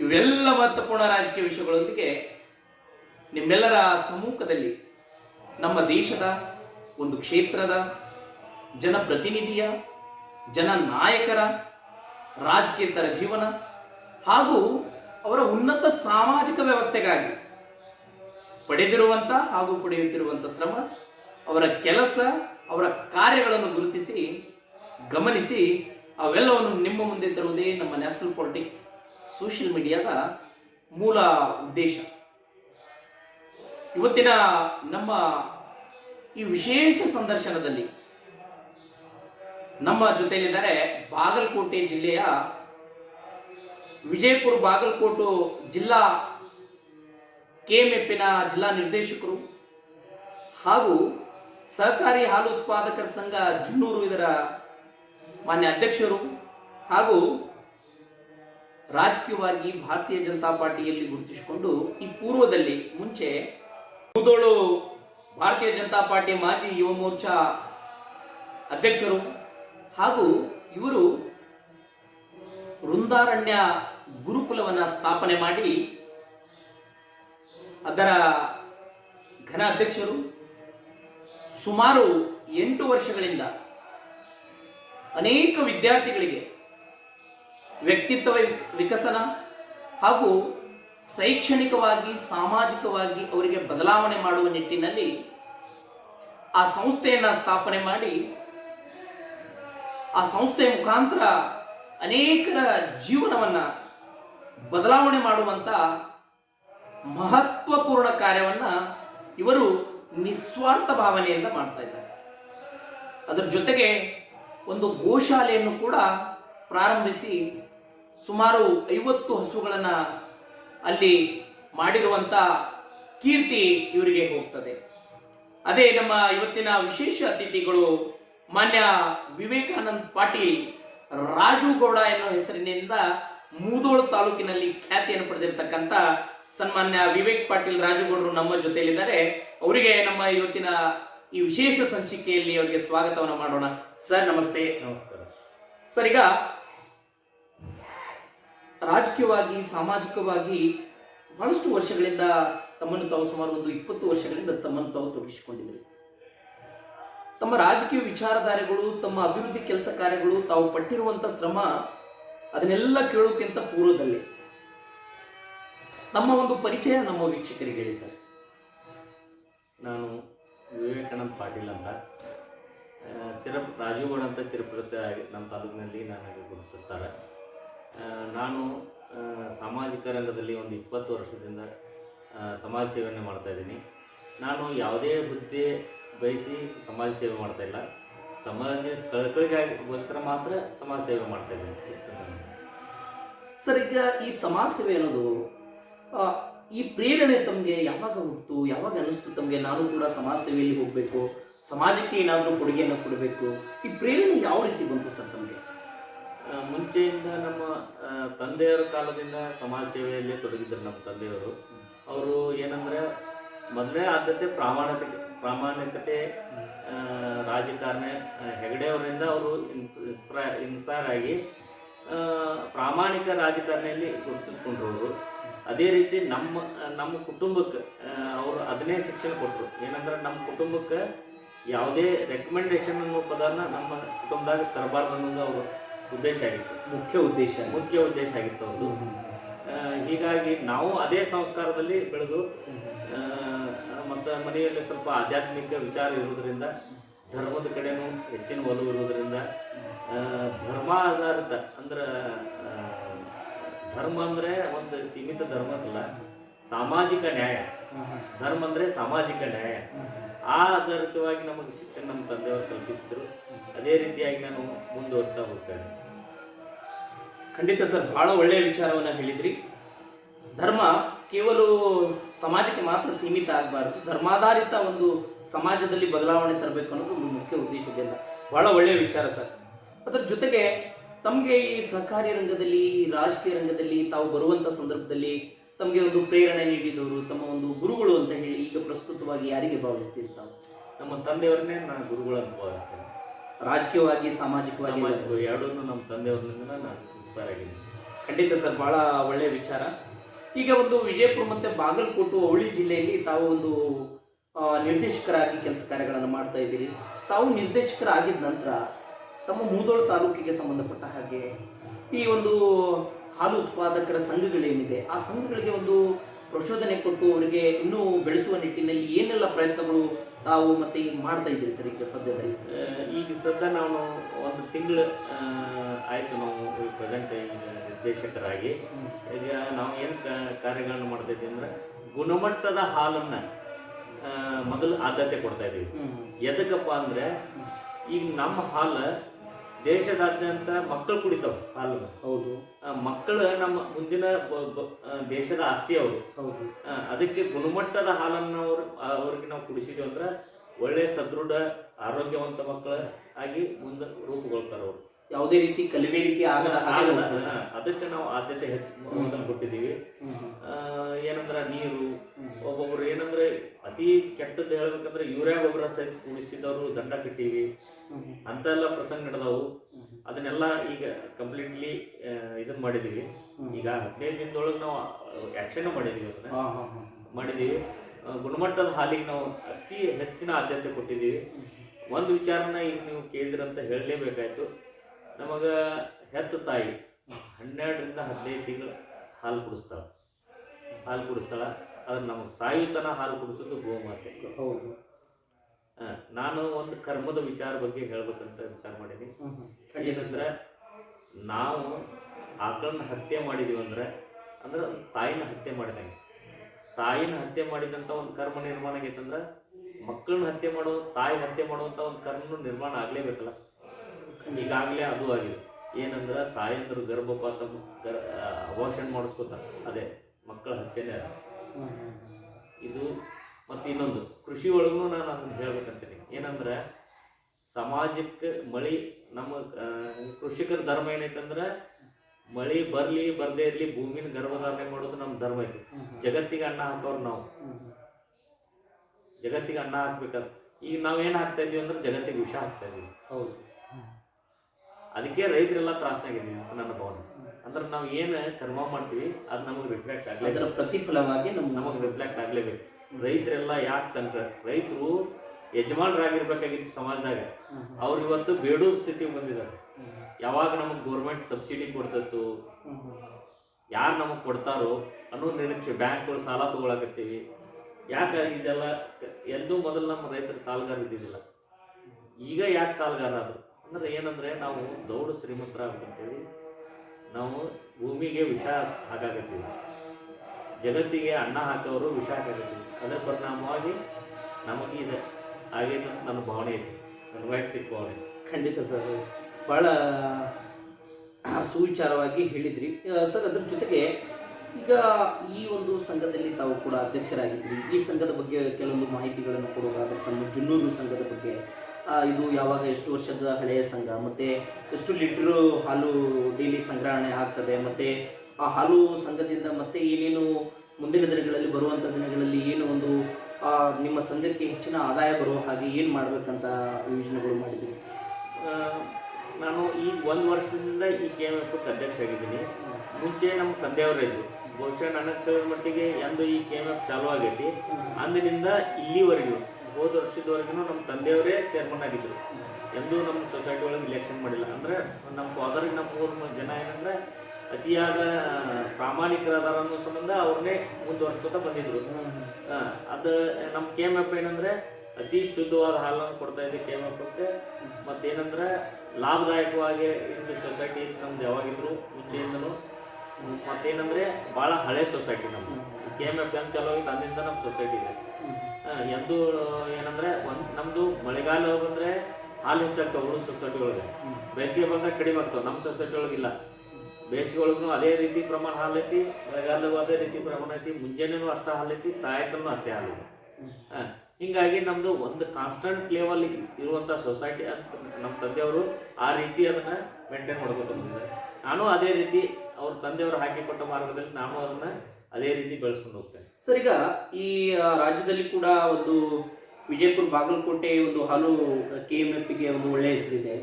ಇವೆಲ್ಲ ಮಹತ್ವಪೂರ್ಣ ರಾಜಕೀಯ ವಿಷಯಗಳೊಂದಿಗೆ ನಿಮ್ಮೆಲ್ಲರ ಸಮ್ಮುಖದಲ್ಲಿ ನಮ್ಮ ದೇಶದ ಒಂದು ಕ್ಷೇತ್ರದ ಜನಪ್ರತಿನಿಧಿಯ, ಜನನಾಯಕರ ರಾಜಕೀಯತರ ಜೀವನ ಹಾಗೂ ಅವರ ಉನ್ನತ ಸಾಮಾಜಿಕ ವ್ಯವಸ್ಥೆಗಾಗಿ ಪಡೆದಿರುವಂಥ ಹಾಗೂ ಪಡೆಯುತ್ತಿರುವಂಥ ಶ್ರಮ, ಅವರ ಕೆಲಸ, ಅವರ ಕಾರ್ಯಗಳನ್ನು ಗುರುತಿಸಿ ಗಮನಿಸಿ ಅವೆಲ್ಲವನ್ನು ನಿಮ್ಮ ಮುಂದೆ ತರುವುದೇ ನಮ್ಮ ನ್ಯಾಷನಲ್ ಪಾಲಿಟಿಕ್ಸ್ ಸೋಷಿಯಲ್ ಮೀಡಿಯಾದ ಮೂಲ ಉದ್ದೇಶ. ಇವತ್ತಿನ ನಮ್ಮ ಈ ವಿಶೇಷ ಸಂದರ್ಶನದಲ್ಲಿ ನಮ್ಮ ಜೊತೆಯಲ್ಲಿದ್ದಾರೆ ಬಾಗಲಕೋಟೆ ಜಿಲ್ಲೆಯ ವಿಜಯಪುರ ಬಾಗಲಕೋಟು ಜಿಲ್ಲಾ ಕೆಎಂಎಫ್ನ ಜಿಲ್ಲಾ ನಿರ್ದೇಶಕರು ಹಾಗೂ ಸಹಕಾರಿ ಹಾಲು ಉತ್ಪಾದಕರ ಸಂಘ ಜುನ್ನೂರು ಇದರ ಮಾನ್ಯ ಅಧ್ಯಕ್ಷರು ಹಾಗೂ ರಾಜಕೀಯವಾಗಿ ಭಾರತೀಯ ಜನತಾ ಪಾರ್ಟಿಯಲ್ಲಿ ಗುರುತಿಸಿಕೊಂಡು ಈ ಪೂರ್ವದಲ್ಲಿ ಮುಂಚೆ ಮುದೋಳು ಭಾರತೀಯ ಜನತಾ ಪಾರ್ಟಿ ಮಾಜಿ ಯುವ ಮೋರ್ಚಾ ಅಧ್ಯಕ್ಷರು ಹಾಗೂ ಇವರು ವೃಂದಾರಣ್ಯ ಗುರುಕುಲವನ್ನು ಸ್ಥಾಪನೆ ಮಾಡಿ ಅದರ ಘನ ಅಧ್ಯಕ್ಷರು ಸುಮಾರು ಎಂಟು ವರ್ಷಗಳಿಂದ ಅನೇಕ ವಿದ್ಯಾರ್ಥಿಗಳಿಗೆ ವ್ಯಕ್ತಿತ್ವ ವಿಕ್- ವಿಕಸನ ಹಾಗೂ ಶೈಕ್ಷಣಿಕವಾಗಿ, ಸಾಮಾಜಿಕವಾಗಿ ಅವರಿಗೆ ಬದಲಾವಣೆ ಮಾಡುವ ನಿಟ್ಟಿನಲ್ಲಿ ಆ ಸಂಸ್ಥೆಯನ್ನು ಸ್ಥಾಪನೆ ಮಾಡಿ, ಆ ಸಂಸ್ಥೆಯ ಮುಖಾಂತರ ಅನೇಕರ ಜೀವನವನ್ನು ಬದಲಾವಣೆ ಮಾಡುವಂಥ ಮಹತ್ವಪೂರ್ಣ ಕಾರ್ಯವನ್ನು ಇವರು ನಿಸ್ವಾರ್ಥ ಭಾವನೆಯಿಂದ ಮಾಡ್ತಾ ಇದ್ದಾರೆ. ಅದರ ಜೊತೆಗೆ ಒಂದು ಗೋಶಾಲೆಯನ್ನು ಕೂಡ ಪ್ರಾರಂಭಿಸಿ ಸುಮಾರು ಐವತ್ತು ಹಸುಗಳನ್ನು ಅಲ್ಲಿ ಮಾಡಿರುವಂಥ ಕೀರ್ತಿ ಇವರಿಗೆ ಹೋಗ್ತದೆ. ಅದೇ ನಮ್ಮ ಇವತ್ತಿನ ವಿಶೇಷ ಅತಿಥಿಗಳು ಮಾನ್ಯ ವಿವೇಕಾನಂದ್ ಪಾಟೀಲ್ ರಾಜುಗೌಡ ಎನ್ನುವ ಹೆಸರಿನಿಂದ ಮೂದೋಳು ತಾಲೂಕಿನಲ್ಲಿ ಖ್ಯಾತಿಯನ್ನು ಪಡೆದಿರತಕ್ಕಂಥ ಸನ್ಮಾನ್ಯ ವಿವೇಕ್ ಪಾಟೀಲ್ ರಾಜುಗೌಡರು ನಮ್ಮ ಜೊತೆಯಲ್ಲಿದ್ದಾರೆ. ಅವರಿಗೆ ನಮ್ಮ ಇವತ್ತಿನ ಈ ವಿಶೇಷ ಸಂಚಿಕೆಯಲ್ಲಿ ಅವರಿಗೆ ಸ್ವಾಗತವನ್ನು ಮಾಡೋಣ. ಸರ್ ನಮಸ್ತೆ. ನಮಸ್ಕಾರ. ಸರ್ ಈಗ ರಾಜಕೀಯವಾಗಿ, ಸಾಮಾಜಿಕವಾಗಿ ಬಹಳಷ್ಟು ವರ್ಷಗಳಿಂದ ತಮ್ಮನ್ನು ತಾವು ಸುಮಾರು ಒಂದು ಇಪ್ಪತ್ತು ವರ್ಷಗಳಿಂದ ತಮ್ಮನ್ನು ತಾವು ತೊಡಗಿಸಿಕೊಂಡಿದ್ದೀರಿ ತಮ್ಮ ರಾಜಕೀಯ ವಿಚಾರಧಾರೆಗಳು, ತಮ್ಮ ಅಭಿವೃದ್ಧಿ ಕೆಲಸ ಕಾರ್ಯಗಳು, ತಾವು ಪಟ್ಟಿರುವಂಥ ಶ್ರಮ ಅದನ್ನೆಲ್ಲ ಕೇಳೋಕ್ಕಿಂತ ಪೂರ್ವದಲ್ಲಿ. ತಮ್ಮ ಒಂದು ಪರಿಚಯ ನಮ್ಮ ವೀಕ್ಷಕರಿಗೆ ಹೇಳಿ ಸರ್. ನಾನು ವಿವೇಕಾನಂದ ಪಾಟೀಲ್ ಅಂತ. ಚಿರಪ್, ರಾಜೀವ್ ರಾಜೀವ್ಗೌಡ ಅಂತ ಚಿರಪುರತೆ ನಮ್ಮ ತಾಲೂಕಿನಲ್ಲಿ ನನಗೆ ಗುರುತಿಸ್ತಾರೆ. ನಾನು ಸಾಮಾಜಿಕ ರಂಗದಲ್ಲಿ ಒಂದು ಇಪ್ಪತ್ತು ವರ್ಷದಿಂದ ಸಮಾಜ ಸೇವೆಯನ್ನು ಮಾಡ್ತಾ ಇದ್ದೀನಿ. ನಾನು ಯಾವುದೇ ಹುದ್ದೆ ಬಯಸಿ ಸಮಾಜ ಸೇವೆ ಮಾಡ್ತಾ ಇಲ್ಲ. ಸಮಾಜ ಕಳಕಳಿಗಾಗಿಗೋಸ್ಕರ ಮಾತ್ರ ಸಮಾಜ ಸೇವೆ ಮಾಡ್ತಾ ಇದ್ದೀನಿ. ಸರ್, ಈಗ ಈ ಸಮಾಜ ಸೇವೆ ಅನ್ನೋದು ಈ ಪ್ರೇರಣೆ ತಮಗೆ ಯಾವಾಗ ಹುಟ್ಟು? ಯಾವಾಗ ಅನಿಸ್ತು ತಮಗೆ ನಾನು ಕೂಡ ಸಮಾಜ ಸೇವೆಯಲ್ಲಿ ಹೋಗಬೇಕು? ಸಮಾಜಕ್ಕೆ ಏನಾದರೂ ಕೊಡುಗೆಯನ್ನು ಕೊಡಬೇಕು? ಈ ಪ್ರೇರಣೆ ಯಾವ ರೀತಿ ಬಂತು ಸರ್ ತಮಗೆ? ಮುಂಚೆಯಿಂದ ನಮ್ಮ ತಂದೆಯವರ ಕಾಲದಿಂದ ಸಮಾಜ ಸೇವೆಯಲ್ಲಿ ತೊಡಗಿದ್ರು ನಮ್ಮ ತಂದೆಯವರು. ಅವರು ಏನಂದ್ರೆ ಮೊದಲೇ ಆದ್ಯತೆ ಪ್ರಾಮಾಣಿಕ ಪ್ರಾಮಾಣಿಕತೆ ಆ, ರಾಜಕಾರಣಿ ಆ, ಹೆಗಡೆ ಅವರಿಂದ ಅವರು ಇನ್ಸ್ಪ್ರೈ ಆಗಿ ಪ್ರಾಮಾಣಿಕ ರಾಜಕಾರಣಿಯಲ್ಲಿ ಗುರುತಿಸ್ಕೊಂಡ್ರು ಅವರು ಅದೇ ರೀತಿ ನಮ್ಮ ನಮ್ಮ ಕುಟುಂಬಕ್ಕೆ ಅವರು ಅದನ್ನೇ ಶಿಕ್ಷಣ ಕೊಟ್ಟರು ಏನಂದ್ರೆ ನಮ್ಮ ಕುಟುಂಬಕ್ಕೆ ಯಾವುದೇ ರೆಕಮೆಂಡೇಶನ್ ಅನ್ನೋ ಪದನ ನಮ್ಮ ಕುಟುಂಬದಾಗ ತರಬಾರ್ದು ಅನ್ನೋದು ಅವ್ರ ಉದ್ದೇಶ ಆಗಿತ್ತು. ಮುಖ್ಯ ಉದ್ದೇಶ. ಮುಖ್ಯ ಉದ್ದೇಶ ಆಗಿತ್ತು ಅದು. ಹೀಗಾಗಿ ನಾವು ಅದೇ ಸಂಸ್ಕಾರದಲ್ಲಿ ಬೆಳೆದು ಮತ್ತು ಮನೆಯಲ್ಲಿ ಸ್ವಲ್ಪ ಆಧ್ಯಾತ್ಮಿಕ ವಿಚಾರ ಇರುವುದರಿಂದ ಧರ್ಮದ ಕಡೆನೂ ಹೆಚ್ಚಿನ ಒಲವು ಇರುವುದರಿಂದ ಧರ್ಮ ಆಧಾರಿತ ಅಂದ್ರೆ ಧರ್ಮ ಅಂದರೆ ಒಂದು ಸೀಮಿತ ಧರ್ಮ ಅಲ್ಲ ಸಾಮಾಜಿಕ ನ್ಯಾಯ. ಧರ್ಮ ಅಂದರೆ ಸಾಮಾಜಿಕ ನ್ಯಾಯ. ಆಧಾರಿತವಾಗಿ ನಮಗೆ ಶಿಕ್ಷಣ ನಮ್ಮ ತಂದೆಯವರು ಕಲ್ಪಿಸಿದ್ರು. ಅದೇ ರೀತಿಯಾಗಿ ನಾನು ಮುಂದುವರ್ತಾ ಹೋಗ್ತೇನೆ. ಖಂಡಿತ ಸರ್, ಬಹಳ ಒಳ್ಳೆಯ ವಿಚಾರವನ್ನು ಹೇಳಿದ್ರಿ. ಧರ್ಮ ಕೇವಲ ಸಮಾಜಕ್ಕೆ ಮಾತ್ರ ಸೀಮಿತ ಆಗಬಾರದು. ಧರ್ಮಾಧಾರಿತ ಒಂದು ಸಮಾಜದಲ್ಲಿ ಬದಲಾವಣೆ ತರಬೇಕು ಅನ್ನೋದು ಮುಖ್ಯ ಉದ್ದೇಶದಿಂದ. ಬಹಳ ಒಳ್ಳೆಯ ವಿಚಾರ ಸರ್. ಅದರ ಜೊತೆಗೆ ತಮಗೆ ಈ ಸಹಕಾರಿ ರಂಗದಲ್ಲಿ, ಈ ರಾಜಕೀಯ ರಂಗದಲ್ಲಿ ತಾವು ಬರುವಂಥ ಸಂದರ್ಭದಲ್ಲಿ ತಮಗೆ ಒಂದು ಪ್ರೇರಣೆ ನೀಡಿದವರು, ತಮ್ಮ ಒಂದು ಗುರುಗಳು ಅಂತ ಹೇಳಿ ಈಗ ಪ್ರಸ್ತುತವಾಗಿ ಯಾರಿಗೆ ಭಾವಿಸ್ತೀರಿ ತಾವು ನಮ್ಮ ತಂದೆಯವ್ರನ್ನೇ ನಾನು ಗುರುಗಳನ್ನು ಭಾವಿಸ್ತೇನೆ. ರಾಜಕೀಯವಾಗಿ ಸಾಮಾಜಿಕವಾಗಿ ಸಮಾಜಕ್ಕೂ ಎರಡೂ ನಮ್ಮ ತಂದೆಯವ್ರನಿಂದ ನಾನು ಇನ್ಸ್ಪೈರ್ ಆಗಿದ್ದೀನಿ. ಖಂಡಿತ ಸರ್ ಬಹಳ ಒಳ್ಳೆಯ ವಿಚಾರ. ಈಗ ಒಂದು ವಿಜಯಪುರ ಮತ್ತು ಬಾಗಲಕೋಟು ಅವಳಿ ಜಿಲ್ಲೆಯಲ್ಲಿ ತಾವು ಒಂದು ನಿರ್ದೇಶಕರಾಗಿ ಕೆಲಸ ಕಾರ್ಯಗಳನ್ನು ಮಾಡ್ತಾ ಇದ್ದೀರಿ. ತಾವು ನಿರ್ದೇಶಕರಾಗಿದ್ದ ನಂತರ ತಮ್ಮ ಮೂದೋಳು ತಾಲೂಕಿಗೆ ಸಂಬಂಧಪಟ್ಟ ಹಾಗೆ ಈ ಒಂದು ಹಾಲು ಉತ್ಪಾದಕರ ಸಂಘಗಳೇನಿದೆ ಆ ಸಂಘಗಳಿಗೆ ಒಂದು ಪ್ರಚೋದನೆ ಕೊಟ್ಟು ಅವರಿಗೆ ಇನ್ನೂ ಬೆಳೆಸುವ ನಿಟ್ಟಿನಲ್ಲಿ ಏನೆಲ್ಲ ಪ್ರಯತ್ನಗಳು ತಾವು ಮತ್ತೆ ಈಗ ಮಾಡ್ತಾ ಇದ್ದೀರಿ ಸರ್ ಈಗ ಸದ್ಯದಲ್ಲಿ? ಈಗ ಸದ್ಯ ನಾವು ಒಂದು ತಿಂಗಳು ಆಯಿತು ನಾವು ಪ್ರೆಸೆಂಟ್ ನಿರ್ದೇಶಕರಾಗಿ. ಈಗ ನಾವು ಏನು ಕಾರ್ಯಗಳನ್ನು ಮಾಡ್ತಾ ಇದ್ದೀವಿ ಅಂದ್ರೆ ಗುಣಮಟ್ಟದ ಹಾಲನ್ನು ಮೊದಲು ಆದ್ಯತೆ ಕೊಡ್ತಾ ಇದ್ದೀವಿ. ಎದಕ್ಕಪ್ಪ ಅಂದ್ರೆ ಈಗ ನಮ್ಮ ಹಾಲು ದೇಶದಾದ್ಯಂತ ಮಕ್ಕಳು ಕುಡಿತಾವ ಹಾಲು ಹೌದು. ಮಕ್ಕಳು ನಮ್ಮ ಮುಂದಿನ ದೇಶದ ಆಸ್ತಿ ಅವರು. ಹೌದು. ಅದಕ್ಕೆ ಗುಣಮಟ್ಟದ ಹಾಲನ್ನು ಅವ್ರು ಅವ್ರಿಗೆ ನಾವು ಕುಡಿಸಿದ್ವಿ ಅಂದ್ರೆ ಒಳ್ಳೆ ಸದೃಢ ಆರೋಗ್ಯವಂತ ಮಕ್ಕಳ ಆಗಿ ಮುಂದೆ ರೂಪುಗೊಳ್ತಾರ ಅವರು. ಯಾವುದೇ ರೀತಿ ಕಲಿಬೇಕೆ ಆಗದ ಆಗದ ಆಗಲ್ಲ. ಅದಕ್ಕೆ ನಾವು ಆದ್ಯತೆ ಹೆಚ್ಚು ಕೊಟ್ಟಿದ್ದೀವಿ. ಆ, ಏನಂದ್ರ ನೀರು ಒಬ್ಬೊಬ್ರು ಏನಂದ್ರೆ ಅತಿ ಕೆಟ್ಟದ್ದು ಹೇಳ್ಬೇಕಂದ್ರೆ ಯೂರಿಯಾ ಗೊಬ್ಬರ ಸಹಿತ ಕುಡಿಸಿದವರು ದಂಡ ಕಟ್ಟೀವಿ. ಅಂತೆಲ್ಲ ಪ್ರಸಂಗ ನಡೆದವು ಅದನ್ನೆಲ್ಲ ಈಗ ಕಂಪ್ಲೀಟ್ಲಿ ಇದನ್ನ ಮಾಡಿದೀವಿ. ಈಗ ಹದಿನೈದು ದಿನದೊಳಗೆ ನಾವು ಆಕ್ಷನ್ ಮಾಡಿದೀವಿ ಅದನ್ನ. ಮಾಡಿದ್ದೀವಿ ಗುಣಮಟ್ಟದ ಹಾಲಿಗೆ ನಾವು ಅತಿ ಹೆಚ್ಚಿನ ಆದ್ಯತೆ ಕೊಟ್ಟಿದ್ದೀವಿ ಒಂದು ವಿಚಾರನ ಈಗ ನೀವು ಕೇಳಿದ್ರಂತ ಹೇಳಲೇಬೇಕಾಯ್ತು. ನಮಗೆ ಹೆತ್ತ ತಾಯಿ ಹನ್ನೆರಡರಿಂದ ಹದಿನೈದು ತಿಂಗಳು ಹಾಲು ಕುಡಿಸ್ತಾಳೆ. ಹಾಲು ಕುಡಿಸ್ತಾಳೆ. ಅದನ್ನ ನಮಗೆ ಸಾಯುತನ ಹಾಲು ಕುಡಿಸೋದು ಗೋಮಾತೆ. ಹೌದು. ನಾನು ಒಂದು ಕರ್ಮದ ವಿಚಾರ ಬಗ್ಗೆ ಹೇಳ್ಬೇಕಂತ ವಿಚಾರ ಮಾಡೀನಿ. ಏನಂದ್ರೆ ನಾವು ಆಕಳನ್ನ ಹತ್ಯೆ ಮಾಡಿದೀವಿ ಅಂದ್ರೆ ಅಂದ್ರೆ ತಾಯಿನ ಹತ್ಯೆ ಮಾಡಿದಂಗೆ. ತಾಯಿನ ಹತ್ಯೆ ಮಾಡಿದಂಥ ಒಂದು ಕರ್ಮ ನಿರ್ಮಾಣ ಆಗೈತಂದ್ರೆ ಮಕ್ಕಳನ್ನ ಹತ್ಯೆ ಮಾಡೋ ತಾಯಿ ಹತ್ಯೆ ಮಾಡುವಂಥ ಒಂದು ಕರ್ಮ ನಿರ್ಮಾಣ ಆಗಲೇಬೇಕಲ್ಲ. ಈಗಾಗಲೇ ಅದು ಆಗಿದೆ. ಏನಂದ್ರೆ ತಾಯಂದ್ರು ಗರ್ಭಪಾತ ಗರ್ ಅಬೋಷನ್ ಮಾಡಿಸ್ಕೊತಾರೆ. ಅದೇ ಮಕ್ಕಳ ಹತ್ಯೆನೇ ಇದು ಮತ್ತು ಇನ್ನೊಂದು ಕೃಷಿ ಒಳಗೂ ನಾನು ಅದನ್ನ ಹೇಳ್ಬೇಕಂತೀನಿ. ಏನಂದ್ರೆ ಸಮಾಜಕ್ಕೆ ಮಳಿ ನಮ್ಮ ಕೃಷಿಕರ ಧರ್ಮ ಏನೈತಂದ್ರೆ ಮಳಿ ಬರಲಿ ಬರದೇ ಇರಲಿ ಭೂಮಿನ ಗರ್ಭಧಾರಣೆ ಮಾಡೋದು ನಮ್ಮ ಧರ್ಮ ಐತಿ. ಜಗತ್ತಿಗೆ ಅನ್ನ ಹಾಕೋರು ನಾವು. ಜಗತ್ತಿಗೆ ಅನ್ನ ಹಾಕ್ಬೇಕಂತ ಈಗ ನಾವೇನು ಹಾಕ್ತಾ ಇದೀವಿ ಅಂದ್ರೆ ಜಗತ್ತಿಗೆ ವಿಷ ಹಾಕ್ತಾ ಇದೀವಿ. ಹೌದು. ಅದಕ್ಕೆ ರೈತರೆಲ್ಲ ತ್ರಾಸನಾಗಿದ್ದೀವಿ ಅಂತ ನನ್ನ ಭಾವನೆ. ಅಂದ್ರೆ ನಾವು ಏನು ಕರ್ಮ ಮಾಡ್ತೀವಿ ಅದು ನಮಗೆ ರಿಫ್ಲೆಕ್ಟ್ ಆಗಲಿ ಅದರ ಪ್ರತಿಫಲವಾಗಿ ನಮ್ಗೆ ನಮಗೆ ರಿಫ್ಲೆಕ್ಟ್ ಆಗಲೇಬೇಕು. ರೈತರೆಲ್ಲ ಯಾಕೆ ಸಂಕಟ ರೈತರು ಯಜಮಾನರಾಗಿರ್ಬೇಕಾಗಿತ್ತು ಸಮಾಜದಾಗ ಅವ್ರು ಇವತ್ತು ಬೇಡೂ ಸ್ಥಿತಿಗೆ ಬಂದಿದ್ದಾರೆ ಯಾವಾಗ ನಮಗೆ ಗೌರ್ಮೆಂಟ್ ಸಬ್ಸಿಡಿ ಕೊಡ್ತತ್ತು. ಯಾರು ನಮಗೆ ಕೊಡ್ತಾರೋ ಅನ್ನೋ ನಿರೀಕ್ಷೆ ಬ್ಯಾಂಕ್ಗಳು ಸಾಲ ತಗೊಳಕತ್ತೀವಿ. ಯಾಕೆ ಇದೆಲ್ಲ ಎಂದೂ ಮೊದಲು ನಮ್ಮ ರೈತರು ಸಾಲಗಾರ ಇದ್ದಿದ್ದಿಲ್ಲ. ಈಗ ಯಾಕೆ ಸಾಲಗಾರ ಆದ್ರು? ಅಂದ್ರೆ ಏನಂದ್ರೆ ನಾವು ದೌಡು ಶ್ರೀಮಂತರಾಗಬೇಕಂತೇಳಿ ನಾವು ಭೂಮಿಗೆ ವಿಷ ಹಾಕಾಕತ್ತೀವಿ. ಜಗತ್ತಿಗೆ ಅನ್ನ ಹಾಕೋರು ವಿಷ ಹಾಕಾಕತ್ತೀವಿ. ಅದರ ಪರಿಣಾಮವಾಗಿ ನಮಗೆ ಇದೆ. ಆಗೈತೆ ನನ್ನ ಭಾವನೆ ಇದೆ. ನನ್ನ ವೈಯಕ್ತಿಕ ಭಾವನೆ. ಖಂಡಿತ ಸರ್. ಬಹಳ ಸುವಿಚಾರವಾಗಿ ಹೇಳಿದ್ರಿ. ಸರ್, ಅದ್ರ ಜೊತೆಗೆ ಈಗ ಈ ಒಂದು ಸಂಘದಲ್ಲಿ ತಾವು ಕೂಡ ಅಧ್ಯಕ್ಷರಾಗಿದ್ದೀರಿ ಈ ಸಂಘದ ಬಗ್ಗೆ ಕೆಲವೊಂದು ಮಾಹಿತಿಗಳನ್ನು ಕೊಡೋದಾದ್ರೆ ತಮ್ಮ ಜುನ್ನೂರು ಸಂಘದ ಬಗ್ಗೆ. ಇದು ಯಾವಾಗ ಎಷ್ಟು ವರ್ಷದ ಹಳೆಯ ಸಂಘ, ಮತ್ತು ಎಷ್ಟು ಲೀಟ್ರು ಹಾಲು ಡೈಲಿ ಸಂಗ್ರಹಣೆ ಆಗ್ತದೆ, ಮತ್ತು ಆ ಹಾಲು ಸಂಘದಿಂದ ಮತ್ತೆ ಏನೇನು ಮುಂದಿನ ದಿನಗಳಲ್ಲಿ ಬರುವಂಥ ದಿನಗಳಲ್ಲಿ ಏನು ಒಂದು ನಿಮ್ಮ ಸಂಘಕ್ಕೆ ಹೆಚ್ಚಿನ ಆದಾಯ ಬರುವ ಹಾಗೆ ಏನು ಮಾಡಬೇಕಂತ ಯೋಜನೆಗಳು ಮಾಡಿದ್ರಿ ನಾನು ಈ ಒಂದು ವರ್ಷದಿಂದ ಈ ಕೆ ಎಂ ಎಫ್ ಅಧ್ಯಕ್ಷ ಆಗಿದ್ದೀನಿ. ಮುಂಚೆ ನಮ್ಮ ತಂದೆಯವರೇ ಇದ್ದರು ಬಹುಶಃ ನನಗೆ ತಿಳಿದ ಮಟ್ಟಿಗೆ ಎಂದು ಈ ಕೆ ಎಂ ಎಫ್ ಚಾಲೂ ಆಗೈತಿ. ಅಂದಿನಿಂದ ಇಲ್ಲಿವರೆಗೂ, ಹೋದ ವರ್ಷದವರೆಗೂ ನಮ್ಮ ತಂದೆಯವರೇ ಚೇರ್ಮನ್ ಆಗಿದ್ರು. ಎಂದೂ ನಮ್ಮ ಸೊಸೈಟಿ ಒಳಗೆ ಇಲೆಕ್ಷನ್ ಮಾಡಿಲ್ಲ. ಅಂದರೆ ನಮ್ಮ ಫಾದರಿಗೆ ನಮ್ಮ ಮೂರು ಜನ ಏನಂದ್ರೆ ಅತಿಯಾದ ಪ್ರಾಮಾಣಿಕರಾದಾರ ಅನ್ನೋ ಸಂಬಂಧ ಅವ್ರನ್ನೇ ಮುಂದುವರ್ಸ್ಕೊತ ಬಂದಿದ್ರು. ಅದ ಅದು ನಮ್ಮ ಕೆ ಎಂ ಎಫ್ ಏನಂದ್ರೆ ಅತಿ ಶುದ್ಧವಾದ ಹಾಲನ್ನು ಕೊಡ್ತಾ ಇದೆ ಕೆ ಎಂ ಎಫ್ಗೆ ಮತ್ತೇನಂದ್ರೆ ಲಾಭದಾಯಕವಾಗಿ ಇದು ಸೊಸೈಟಿ ನಮ್ದು ಯಾವಾಗಿದ್ರು ಮುಂಚೆಯಿಂದನೂ. ಮತ್ತೇನಂದ್ರೆ ಭಾಳ ಹಳೆ ಸೊಸೈಟಿ ನಮ್ಮ ಕೆ ಎಂ ಎಫ್ ಹೆಂಗೆ ಚಲೋ ಆಗಿತ್ತು ಅಂದಿಂದ ನಮ್ಮ ಸೊಸೈಟಿ ಇದೆ. ಎಂದು ಏನಂದ್ರೆ ಒಂದು ನಮ್ಮದು ಮಳೆಗಾಲ ಬಂದರೆ ಹಾಲು ಹೆಚ್ಚಾಗ್ತಾವೆ ಸೊಸೈಟಿ ಒಳಗೆ ಬೇಸಿಗೆ ಬಂದಾಗ ಕಡಿಮೆ ಆಗ್ತಾವೆ. ನಮ್ಮ ಸೊಸೈಟಿ ಒಳಗಿಲ್ಲ ಬೇಸಿಗೆ ಒಳಗೂ ಅದೇ ರೀತಿ ಪ್ರಮಾಣ ಹಾಲೈತಿ, ಮಳೆಗಾಲದಾಗೂ ಅದೇ ರೀತಿ ಪ್ರಮಾಣ ಐತಿ, ಮುಂಜಾನೆನೂ ಅಷ್ಟೇ ಹಾಲೈತಿ, ಸಾಯಂಕಾಲನೂ ಅಷ್ಟೇ ಹಾಲೈತಿ. ಹಾ. ಹಿಂಗಾಗಿ ನಮ್ದು ಒಂದು ಕಾನ್ಸ್ಟಂಟ್ ಲೆವೆಲ್ ಇರುವಂತ ಸೊಸೈಟಿ ಅಂತ ನಮ್ಮ ತಂದೆಯವರು ಆ ರೀತಿ ಅದನ್ನ ಮೇಂಟೈನ್ ಮಾಡ್ಕೊತ ನಾನು ಅದೇ ರೀತಿ ಅವ್ರ ತಂದೆಯವರು ಹಾಕಿಕೊಟ್ಟ ಮಾರ್ಗದಲ್ಲಿ ನಾನು ಅದನ್ನ ಅದೇ ರೀತಿ ಬೆಳೆಸ್ಕೊಂಡು ಹೋಗ್ತೇನೆ. ಸರ್, ಈಗ ಈ ರಾಜ್ಯದಲ್ಲಿ ಕೂಡ ಒಂದು ವಿಜಯಪುರ ಬಾಗಲಕೋಟೆ ಒಂದು ಹಾಲು, ಕೆ ಎಂ ಎಫ್ಗೆ ಒಂದು ಒಳ್ಳೆಯ ಹೆಸರಿದೆ.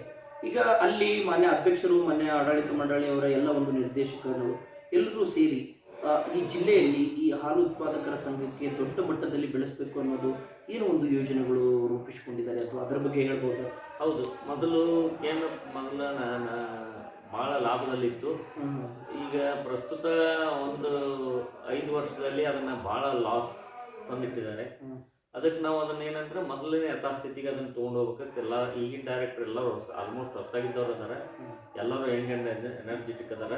ಈಗ ಅಲ್ಲಿ ಮಾನ್ಯ ಅಧ್ಯಕ್ಷರು ಮಾನ್ಯ ಆಡಳಿತ ಮಂಡಳಿಯವರ ಎಲ್ಲ ಒಂದು ನಿರ್ದೇಶಕರು ಎಲ್ಲರೂ ಸೇರಿ ಈ ಜಿಲ್ಲೆಯಲ್ಲಿ ಈ ಹಾಲು ಉತ್ಪಾದಕರ ಸಂಘಕ್ಕೆ ದೊಡ್ಡ ಮಟ್ಟದಲ್ಲಿ ಬೆಳೆಸಬೇಕು ಅನ್ನೋದು ಏನು ಒಂದು ಯೋಜನೆಗಳು ರೂಪಿಸಿಕೊಂಡಿದ್ದಾರೆ ಅಥವಾ ಅದರ ಬಗ್ಗೆ ಹೇಳ್ಬೋದು? ಹೌದು. ಮೊದಲು ಕೇಂದ್ರ ಮೊದಲ ಭಾಳ ಲಾಭದಲ್ಲಿತ್ತು. ಈಗ ಪ್ರಸ್ತುತ ಒಂದು ಐದು ವರ್ಷದಲ್ಲಿ ಅದನ್ನು ಭಾಳ ಲಾಸ್ ತಂದಿಟ್ಟಿದ್ದಾರೆ. ಅದಕ್ಕೆ ನಾವು ಅದನ್ನ ಏನಂದ್ರೆ ಮೊದಲನೇ ಯಥಾಸ್ಥಿತಿಗೆ ಅದನ್ನ ತೊಗೊಂಡು ಹೋಗ್ಬೇಕಂತ ಎಲ್ಲ ಈಗಿನ ಡೈರೆಕ್ಟರ್ ಎಲ್ಲರೂ ಆಲ್ಮೋಸ್ಟ್ ಹೊಸ್ತಾಗಿದ್ದವ್ರು ಅದಾರ. ಎಲ್ಲರೂ ಹೆಂಗ್ ಎನರ್ಜೆಟಿಕ್ ಅದಾರ.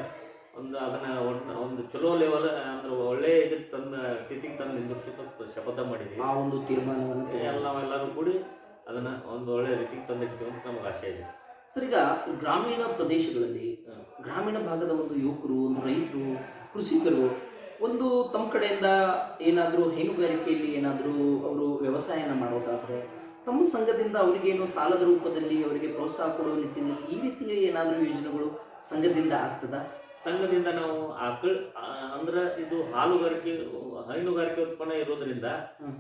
ಒಂದು ಅದನ್ನ ಒಂದು ಒಂದು ಚಲೋ ಲೆವೆಲ್ ಅಂದ್ರೆ ಒಳ್ಳೆ ಇದಕ್ಕೆ ತಂದ ಸ್ಥಿತಿಗೆ ತಂದು ನಿಂದಿರ್ಸೋಕೆ ಶಪಥ ಮಾಡಿದ್ವಿ. ಆ ಒಂದು ತೀರ್ಮಾನವನ್ನು ಎಲ್ಲ ನಾವೆಲ್ಲರೂ ಕೂಡಿ ಅದನ್ನ ಒಂದು ಒಳ್ಳೆ ರೀತಿಗೆ ತಂದಿರ್ತೀವಿ ಅಂತ ನಮಗೆ ಆಸೆ ಇದೆ. ಸರ್ ಈಗ ಗ್ರಾಮೀಣ ಪ್ರದೇಶಗಳಲ್ಲಿ ಗ್ರಾಮೀಣ ಭಾಗದ ಒಂದು ಯುವಕರು ಒಂದು ರೈತರು ಕೃಷಿಕರು ಒಂದು ತಮ್ಮ ಕಡೆಯಿಂದ ಏನಾದರೂ ಹೈನುಗಾರಿಕೆಯಲ್ಲಿ ಏನಾದರೂ ಅವರು ವ್ಯವಸಾಯನ ಮಾಡೋದಾದರೆ ತಮ್ಮ ಸಂಘದಿಂದ ಅವರಿಗೇನು ಸಾಲದ ರೂಪದಲ್ಲಿ ಅವರಿಗೆ ಪ್ರೋತ್ಸಾಹ ಕೊಡುವ ನಿಟ್ಟಿನಲ್ಲಿ ಈ ರೀತಿಯ ಏನಾದರೂ ಯೋಜನೆಗಳು ಸಂಘದಿಂದ ಆಗ್ತದ? ಸಂಘದಿಂದ ನಾವು ಆಕಳ ಅಂದ್ರೆ ಇದು ಹಾಲುಗಾರಿಕೆ ಹೈನುಗಾರಿಕೆ ಉತ್ಪನ್ನ ಇರೋದ್ರಿಂದ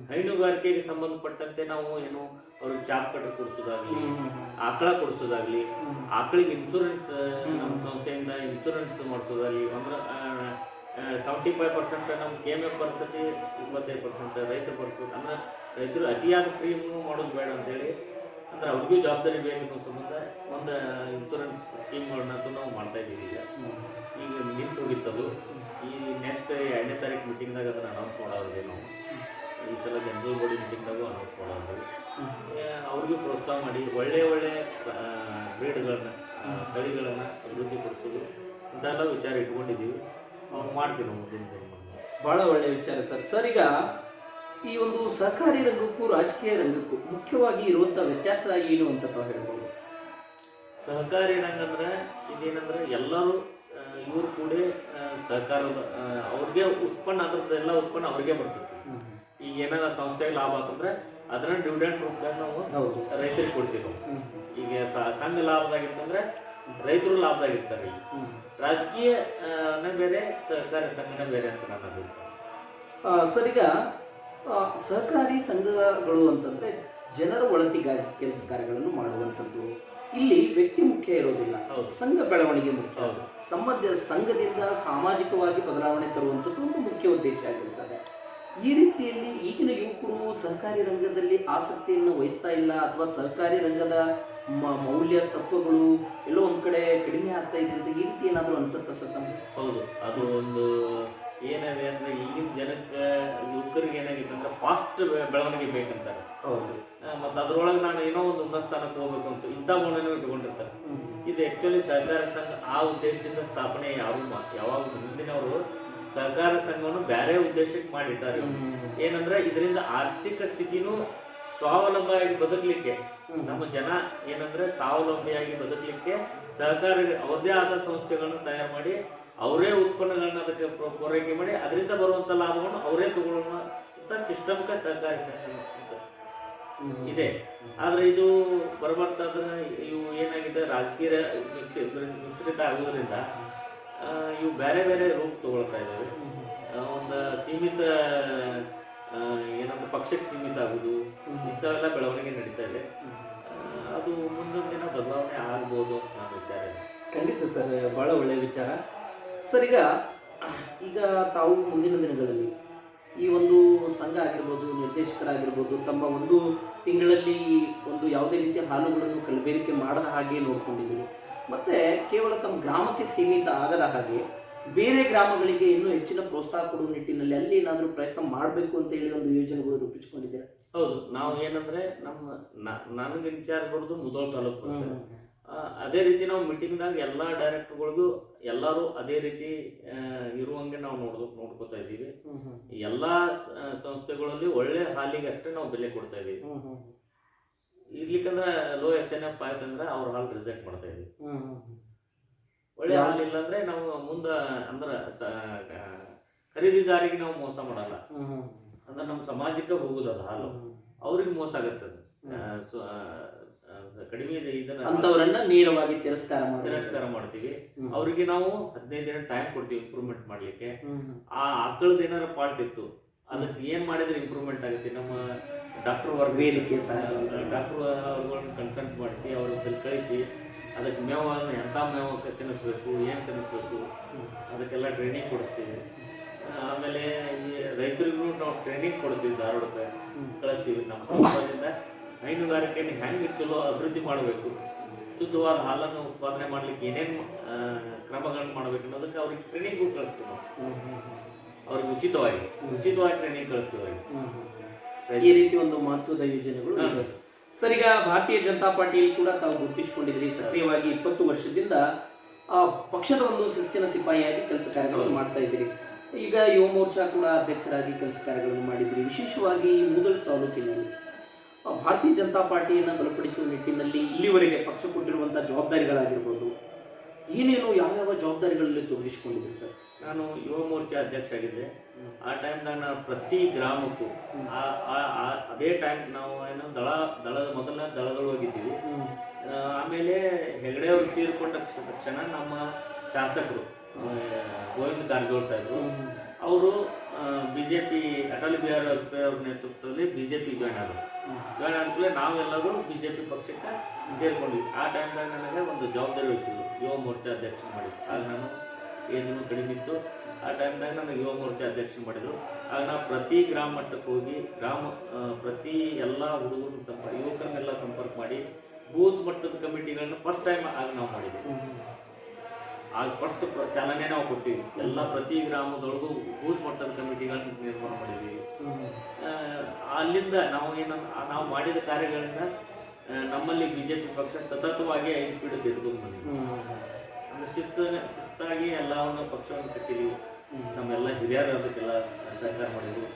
ಹೈನುಗಾರಿಕೆಗೆ ಸಂಬಂಧಪಟ್ಟಂತೆ ನಾವು ಏನು ಅವ್ರಿಗೆ ಚಾಪ್ ಕಟ್ಟ ಕೊಡಿಸೋದಾಗ್ಲಿ ಆಕಳ ಕೊಡಿಸೋದಾಗ್ಲಿ ಆಕಳಿಗೆ ಇನ್ಶೂರೆನ್ಸ್ ನಮ್ಮ ಸಂಸ್ಥೆಯಿಂದ ಇನ್ಶೂರೆನ್ಸ್ ಮಾಡಿಸೋದಾಗ್ಲಿ ಅಂದ್ರೆ ಸೆವೆಂಟಿ ಫೈವ್ ಪರ್ಸೆಂಟ್ ನಮ್ಮ ಕೆ ಎಂ ಎಫ್ ಪರಿಸ್ಥಿತಿ, ಇಪ್ಪತ್ತೈದು ಪರ್ಸೆಂಟ್ ರೈತರು ಪರಿಸ್ಥಿತಿ. ಅಂದ್ರೆ ರೈತರು ಅತಿಯಾದ ಪ್ರೀಮಿಯಮ್ ಮಾಡೋದು ಬೇಡ ಅಂತೇಳಿ. ಅಂದ್ರೆ ಅವ್ರಿಗೂ ಜವಾಬ್ದಾರಿ ಬೇಕು ಸಂಬಂಧ ಒಂದು ಇನ್ಶೂರೆನ್ಸ್ ಸ್ಕೀಮ್ಗಳನ್ನ ನಾವು ಮಾಡ್ತಾ ಇದ್ದೀವಿ ಈಗ. ಈಗ ನಿಂತು ಹೋಗಿತ್ತದು. ಈ ನೆಕ್ಸ್ಟ್ ಎರಡನೇ ತಾರೀಕು ಮೀಟಿಂಗ್ದಾಗ ಅದನ್ನು ಅನೌನ್ಸ್ ಮಾಡೋದಿದೆ ನಾವು. ಈ ಸಲ ಜನರಲ್ ಬಾಡಿ ಮೀಟಿಂಗ್ದಾಗೂ ಅನೌನ್ಸ್ ಮಾಡೋದು ಅವ್ರಿಗೂ ಪ್ರೋತ್ಸಾಹ ಮಾಡಿ, ಒಳ್ಳೆ ಒಳ್ಳೆ ಬ್ರೀಡ್ಗಳನ್ನ ತಳಿಗಳನ್ನು ಅಭಿವೃದ್ಧಿ ಪಡಿಸೋದು ಇಂಥೆಲ್ಲ ವಿಚಾರ ಇಟ್ಕೊಂಡಿದ್ದೀವಿ. ಮಾಡ್ತೀವಿ ನಾವು. ಬಹಳ ಒಳ್ಳೆಯ ವಿಚಾರ ಸರ್. ಸರ್ ಈಗ ಈ ಒಂದು ಸಹಕಾರಿ ರಂಗಕ್ಕೂ ರಾಜಕೀಯ ರಂಗಕ್ಕೂ ಮುಖ್ಯವಾಗಿ ಇರುವಂಥ ವ್ಯತ್ಯಾಸ ಏನು ಅಂತ ತಾವು ಹೇಳ್ಬೋದು? ಸಹಕಾರಿ ರಂಗ ಅಂದ್ರೆ ಇದೇನಂದ್ರೆ ಎಲ್ಲರೂ ಇವರು ಕೂಡ ಸಹಕಾರದ ಅವ್ರಿಗೆ ಉತ್ಪನ್ನ ಅದ್ರದ್ದು ಎಲ್ಲ ಉತ್ಪನ್ನ ಅವ್ರಿಗೆ ಬರ್ತದೆ ಈಗ ಏನಾರ ಸಂಸ್ಥೆಗೆ ಲಾಭ ಆತಂದ್ರೆ ಅದನ್ನ ಡಿವಿಡೆಂಟ್ ರೂಪದಾಗ ನಾವು ರೈತರಿಗೆ ಕೊಡ್ತೀವಿ ಈಗ ಸಂಘ ಲಾಭದಾಗಿತ್ತಂದ್ರೆ ರೈತರು ಲಾಭದಾಗಿರ್ತಾರೆ ಈಗ. ರಾಜಕೀಯ ಆ, ನೇ ಬೇರೆ ಸಹಕಾರ ಸಂಘನೇ ಬೇರೆ ಅಂತ ನನ್ನ ಅಭಿಪ್ರಾಯ ಈಗ ಸಹಕಾರಿ ಸಂಘಗಳು ಅಂತಂದ್ರೆ ಜನರ ಒಳತಿಗಾಗಿ ಕೆಲಸ ಕಾರ್ಯಗಳನ್ನು ಮಾಡುವಂಥದ್ದು. ಇಲ್ಲಿ ವ್ಯಕ್ತಿ ಮುಖ್ಯ ಇರೋದಿಲ್ಲ ಸಂಘ ಬೆಳವಣಿಗೆ ಮುಖ್ಯ. ಸಂಬಂಧ ಸಂಘದಿಂದ ಸಾಮಾಜಿಕವಾಗಿ ಬದಲಾವಣೆ ತರುವಂಥದ್ದು ಒಂದು ಮುಖ್ಯ ಉದ್ದೇಶ ಆಗಿರುತ್ತದೆ ಈ ರೀತಿಯಲ್ಲಿ ಈಗಿನ ಯುವಕರು ಸರ್ಕಾರಿ ರಂಗದಲ್ಲಿ ಆಸಕ್ತಿಯನ್ನು ವಹಿಸ್ತಾ ಇಲ್ಲ ಅಥವಾ ಸರ್ಕಾರಿ ರಂಗದ ಮೌಲ್ಯ ತತ್ವಗಳು ಎಲ್ಲೋ ಒಂದು ಕಡೆ ಕಡಿಮೆ ಆಗ್ತಾ ಇದೆ ಅಂತ ಈ ರೀತಿ ಏನಾದರೂ ಅನ್ಸುತ್ತಾ ಸರ್ ತಮಗೆ? ಹೌದು ಅದು ಒಂದು ಏನಾಗಿದೆ ಅಂದ್ರೆ ಈಗಿನ ಜನಕ್ಕೆ ಯುವಕರಿಗೆ ಏನಾಗಿದೆ ಅಂದ್ರೆ ಫಾಸ್ಟ್ ಬೆಳವಣಿಗೆ ಬೇಕಂತಾರೆ. ಹೌದು. ಮತ್ತು ಅದ್ರೊಳಗೆ ನಾನು ಏನೋ ಒಂದು ಉನ್ನತ ಸ್ಥಾನಕ್ಕೆ ಹೋಗ್ಬೇಕು ಅಂತ ಇಂಥ ಗುಣನೂ ಇಟ್ಕೊಂಡಿರ್ತಾರೆ. ಇದು ಆಕ್ಚುಲಿ ಸರ್ಕಾರ ಸಂಘ ಆ ಉದ್ದೇಶದಿಂದ ಸ್ಥಾಪನೆ ಯಾರು ಯಾವಾಗ ಮುಂದಿನವರು ಸಹಕಾರ ಸಂಘವನ್ನು ಬೇರೆ ಉದ್ದೇಶಕ್ಕೆ ಮಾಡಿದ್ದಾರೆ. ಏನಂದ್ರೆ ಇದರಿಂದ ಆರ್ಥಿಕ ಸ್ಥಿತಿನೂ ಸ್ವಾವಲಂಬಿಯಾಗಿ ಬದುಕಲಿಕ್ಕೆ. ನಮ್ಮ ಜನ ಏನಂದ್ರೆ ಸ್ವಾವಲಂಬಿಯಾಗಿ ಬದುಕಲಿಕ್ಕೆ ಸಹಕಾರ ಅವ್ರದೇ ಆದ ಸಂಸ್ಥೆಗಳನ್ನು ತಯಾರು ಮಾಡಿ ಅವರೇ ಉತ್ಪನ್ನಗಳನ್ನ ಅದಕ್ಕೆ ಪೂರೈಕೆ ಮಾಡಿ ಅದರಿಂದ ಬರುವಂತ ಲಾಭವನ್ನು ಅವರೇ ತಗೊಳ್ಳೋಣ ಅಂತ ಸಿಸ್ಟಮ್ಗೆ ಸಹಕಾರಿ ಸಂಘ ಇದೆ. ಆದ್ರೆ ಇದು ಬರ್ಬರ್ತಾ ಅದನ್ನ ಇವು ಏನಾಗಿದೆ ರಾಜಕೀಯ ಮಿಶ್ರಿತ ಆಗುವುದರಿಂದ ಇವು ಬೇರೆ ಬೇರೆ ರೂಪ ತಗೊಳ್ತಾ ಇದ್ದಾವೆ ಒಂದು ಸೀಮಿತ ಏನಂತ ಏನಂದ್ರೆ ಪಕ್ಷಕ್ಕೆ ಸೀಮಿತ ಆಗುದು ಇಂಥವೆಲ್ಲ ಬೆಳವಣಿಗೆ ನಡೀತಾ ಇದೆ. ಅದು ಮುಂದಿನ ದಿನ ಬದಲಾವಣೆ ಆಗ್ಬೋದು ಅಂತ ನಾನು ವಿಚಾರ ಖಂಡಿತ ಸರ್ ಬಹಳ ಒಳ್ಳೆಯ ವಿಚಾರ. ಸರ್ ಈಗ ಈಗ ತಾವು ಮುಂದಿನ ದಿನಗಳಲ್ಲಿ ಈ ಒಂದು ಸಂಘ ಆಗಿರ್ಬೋದು ನಿರ್ದೇಶಕರಾಗಿರ್ಬೋದು ತಮ್ಮ ಒಂದು ತಿಂಗಳಲ್ಲಿ ಒಂದು ಯಾವುದೇ ರೀತಿಯ ಹಾಲುಗಳನ್ನು ಕಲಬೇರಿಕೆ ಮಾಡದ ಹಾಗೆ ನೋಡ್ಕೊಂಡಿದ್ದೀರಿ. ಮತ್ತೆ ಕೇವಲ ತಮ್ಮ ಗ್ರಾಮಕ್ಕೆ ಸೀಮಿತ ಆಗದ ಹಾಗೆ ಬೇರೆ ಗ್ರಾಮಗಳಿಗೆ ಇನ್ನೂ ಹೆಚ್ಚಿನ ಪ್ರೋತ್ಸಾಹ ಕೊಡುವ ನಿಟ್ಟಿನಲ್ಲಿ ಅಲ್ಲಿ ಏನಾದರೂ ಪ್ರಯತ್ನ ಮಾಡಬೇಕು ಅಂತ ಹೇಳಿ ಒಂದು ಯೋಜನೆಗಳು ರೂಪಿಸಿಕೊಂಡಿದ್ದೀರಾ? ಹೌದು ನಾವು ಏನಂದ್ರೆ ನಮ್ಮ ನನಗೆ ಇನ್ಚಾರ್ಜ್ ಬರೋದು ಮುದೋಳ್ ತಾಲೂಕು ಅದೇ ರೀತಿ ನಾವು ಮೀಟಿಂಗ್ದಾಗ ಎಲ್ಲ ಡೈರೆಕ್ಟರ್ಗಳಿಗೂ ಎಲ್ಲರೂ ಅದೇ ರೀತಿ ಇರುವಂಗೆ ನಾವು ನೋಡ್ ನೋಡ್ಕೊತಾ ಇದ್ದೀವಿ. ಎಲ್ಲ ಸಂಸ್ಥೆಗಳಲ್ಲಿ ಒಳ್ಳೆ ಹಾಲಿಗೆ ಅಷ್ಟೇ ನಾವು ಬೆಲೆ ಕೊಡ್ತಾ ಇದ್ದೀವಿ. ಇರ್ಲಿಕ್ಕಂದ್ರೆ ಲೋ ಎಸ್ ಎನ್ ಎಫ್ ಆಯ್ತಂದ್ರೆ ಅವ್ರ ಹಾಲ್ ರಿಜೆಕ್ಟ್ ಮಾಡ್ತಾ ಇದ್ವಿ. ಒಳ್ಳೆ ಹಾಲ್ ಇಲ್ಲ ಅಂದ್ರೆ ನಾವು ಮುಂದ ಅಂದ್ರ ಖರೀದಿದಾರಿಗೆ ನಾವು ಮೋಸ ಮಾಡಲ್ಲ. ಅಂದ್ರೆ ನಮ್ಮ ಸಮಾಜಕ್ಕೆ ಹೋಗುದು ಅದು ಹಾಲು. ಅವ್ರಿಗೆ ಮೋಸ ಆಗತ್ತೆ ಕಡಿಮೆ ಇದೆ ಇದನ್ನ ಅಂತವರನ್ನ ನೇರವಾಗಿ ತಿರಸ್ಕಾರ ತಿರಸ್ಕಾರ ಮಾಡ್ತೀವಿ. ಅವ್ರಿಗೆ ನಾವು ಹದಿನೈದು ದಿನ ಟೈಮ್ ಕೊಡ್ತೀವಿ ಇಂಪ್ರೂವ್ಮೆಂಟ್ ಮಾಡ್ಲಿಕ್ಕೆ. ಆ ಆಕಳದ ಏನಾರ ಪಾಲ್ಟ್ ಇತ್ತು ಅದಕ್ಕೆ ಏನು ಮಾಡಿದ್ರೆ ಇಂಪ್ರೂವ್ಮೆಂಟ್ ಆಗುತ್ತೆ? ನಮ್ಮ ಡಾಕ್ಟ್ರ್ ವರ್ಗ ಇದಕ್ಕೆ ಡಾಕ್ಟರ್ ಅವ್ರುಗಳನ್ನ ಕನ್ಸಲ್ಟ್ ಮಾಡಿಸಿ, ಅವ್ರ ಕಳಿಸಿ, ಅದಕ್ಕೆ ಮೇವನ್ನು ಎಂಥ ಮೇವು ತಿನ್ನಿಸ್ಬೇಕು, ಏನು ತಿನ್ನಿಸ್ಬೇಕು, ಅದಕ್ಕೆಲ್ಲ ಟ್ರೈನಿಂಗ್ ಕೊಡಿಸ್ತೀವಿ. ಆಮೇಲೆ ಈ ರೈತರಿಗೂ ನಾವು ಟ್ರೈನಿಂಗ್ ಕೊಡ್ತೀವಿ ಧಾರವಾಡಕ್ಕೆ. ಕಳಿಸ್ತೀವಿ ನಮ್ಮ ಸಂಸ್ಥೆಯಿಂದ. ಹೈನುಗಾರಿಕೆಯನ್ನು ಹೆಂಗೆ ಚಲೋ ಅಭಿವೃದ್ಧಿ ಮಾಡಬೇಕು, ಶುದ್ಧವಾದ ಹಾಲನ್ನು ಉತ್ಪಾದನೆ ಮಾಡ್ಲಿಕ್ಕೆ ಏನೇನು ಕ್ರಮಗಳನ್ನು ಮಾಡಬೇಕು ಅನ್ನೋದಕ್ಕೆ ಅವ್ರಿಗೆ ಟ್ರೈನಿಂಗು ಕಳಿಸ್ತೀವಿ. ಉಚಿತವಾಗಿ ಉಚಿತವಾಗಿ ಟ್ರೈನಿಂಗ್ ಕಳಿಸ್ತೀವಿ ಈ ರೀತಿ ಒಂದು ಮಹತ್ವದ ಯೋಜನೆಗಳು ಸರ್ ಈಗ ಭಾರತೀಯ ಜನತಾ ಪಾರ್ಟಿಯಲ್ಲಿ ಕೂಡ ತಾವು ಗುರುತಿಸಿಕೊಂಡಿದ್ರಿ ಸಕ್ರಿಯವಾಗಿ ಇಪ್ಪತ್ತು ವರ್ಷದಿಂದ ಆ ಪಕ್ಷದ ಒಂದು ಶಿಸ್ತಿನ ಸಿಪಾಯಿಯಾಗಿ ಕೆಲಸ ಕಾರ್ಯಗಳನ್ನು ಮಾಡ್ತಾ ಇದ್ದೀರಿ. ಈಗ ಯುವ ಮೋರ್ಚಾ ಕೂಡ ಅಧ್ಯಕ್ಷರಾಗಿ ಕೆಲಸ ಕಾರ್ಯಗಳನ್ನು ಮಾಡಿದ್ರಿ ವಿಶೇಷವಾಗಿ ಮೂದಲ ತಾಲೂಕಿನಲ್ಲಿ. ಆ, ಭಾರತೀಯ ಜನತಾ ಪಾರ್ಟಿಯನ್ನು ಬಲಪಡಿಸುವ ನಿಟ್ಟಿನಲ್ಲಿ ಇಲ್ಲಿವರೆಗೆ ಪಕ್ಷ ಕೊಟ್ಟಿರುವಂತಹ ಜವಾಬ್ದಾರಿಗಳಾಗಿರ್ಬೋದು ಏನೇನು ಯಾವ್ಯಾವ ಜವಾಬ್ದಾರಿಗಳಲ್ಲಿ ತೊಡಗಿಸಿಕೊಂಡಿದೆ ಸರ್? ನಾನು ಯುವ ಮೋರ್ಚಾ ಅಧ್ಯಕ್ಷ ಆಗಿದ್ದೆ. ಆ ಟೈಮ್ದಾಗ ನಾವು ಪ್ರತಿ ಗ್ರಾಮಕ್ಕೂ ಅದೇ ಟೈಮ್ ನಾವು ಏನು ದಳ ದಳದ ಮೊದಲ ದಳಗಳು ಹೋಗಿದ್ದೀವಿ. ಆಮೇಲೆ ಹೆಗಡೆ ಅವರು ತೀರ್ಕೊಂಡ ಕ್ಷ- ತಕ್ಷಣ ನಮ್ಮ ಶಾಸಕರು ಗೋವಿಂದ ಕಾರಜೋಳ ಸಾಹೇಬರು, ಅವರು B J P Atal Bihari Vajpayee ಅವ್ರ ನೇತೃತ್ವದಲ್ಲಿ ಬಿ ಜೆ ಪಿ ಜಾಯ್ನ್ ಆದರು ಜಾಯ್ನ್ ಆದ್ಮೇಲೆ ನಾವೆಲ್ಲರೂ ಬಿ ಜೆ ಪಿ ಪಕ್ಷಕ್ಕೆ ಸೇರ್ಕೊಂಡ್ವಿ. ಆ ಟೈಮ್ದಾಗ ನನಗೆ ಒಂದು ಜವಾಬ್ದಾರಿ ವಹಿಸಿದ್ರು ಯುವ ಮೋರ್ಚಾ ಅಧ್ಯಕ್ಷ ಮಾಡಿದ್ರು. ಆಗ ನಾನು ಏಜನ್ನು ಕಡಿಮೆ ಇತ್ತು. ಆ ಟೈಮ್ದಾಗ ನನಗೆ ಯುವ ಮೋರ್ಚಾ ಅಧ್ಯಕ್ಷ ಮಾಡಿದರು. ಆಗ ನಾವು ಪ್ರತಿ ಗ್ರಾಮ ಮಟ್ಟಕ್ಕೆ ಹೋಗಿ ಗ್ರಾಮ ಪ್ರತಿ ಎಲ್ಲ ಹುಡುಗರನ್ನ ಸಂಪರ್ಕ ಯುವಕರನ್ನೆಲ್ಲ ಸಂಪರ್ಕ ಮಾಡಿ ಬೂತ್ ಮಟ್ಟದ ಕಮಿಟಿಗಳನ್ನ ಫಸ್ಟ್ ಟೈಮ್ ಆಗ ನಾವು ಮಾಡಿದ್ವಿ. ಆಗ ಫಸ್ಟ್ ಚಾಲನೆ ನಾವು ಕೊಟ್ಟಿವಿ. ಎಲ್ಲ ಪ್ರತಿ ಗ್ರಾಮದೊಳಗೂ ಬೂತ್ ಮಟ್ಟದ ಕಮಿಟಿಗಳನ್ನ ನಿರ್ಮಾಣ ಮಾಡಿದ್ವಿ. ಅಲ್ಲಿಂದ ನಾವು ಏನ ನಾವು ಮಾಡಿದ ಕಾರ್ಯಗಳಿಂದ ಆ, ನಮ್ಮಲ್ಲಿ ಬಿಜೆಪಿ ಪಕ್ಷ ಸತತವಾಗಿ ಐದು ಪೀಡ ತೆಗೆದುಕೊಂಡು ಬಂದಿದೆ. ಅಂದ್ರೆ ಶಿಸ್ತು ಶಿಸ್ತಾಗಿ ಎಲ್ಲವನ್ನು ಪಕ್ಷವನ್ನು ಕಟ್ಟಿದ್ವಿ. ನಮ್ಮೆಲ್ಲ ಹಿರಿಯರು ಅದಕ್ಕೆಲ್ಲ ಸಹಕಾರ ಮಾಡಿದ್ರು.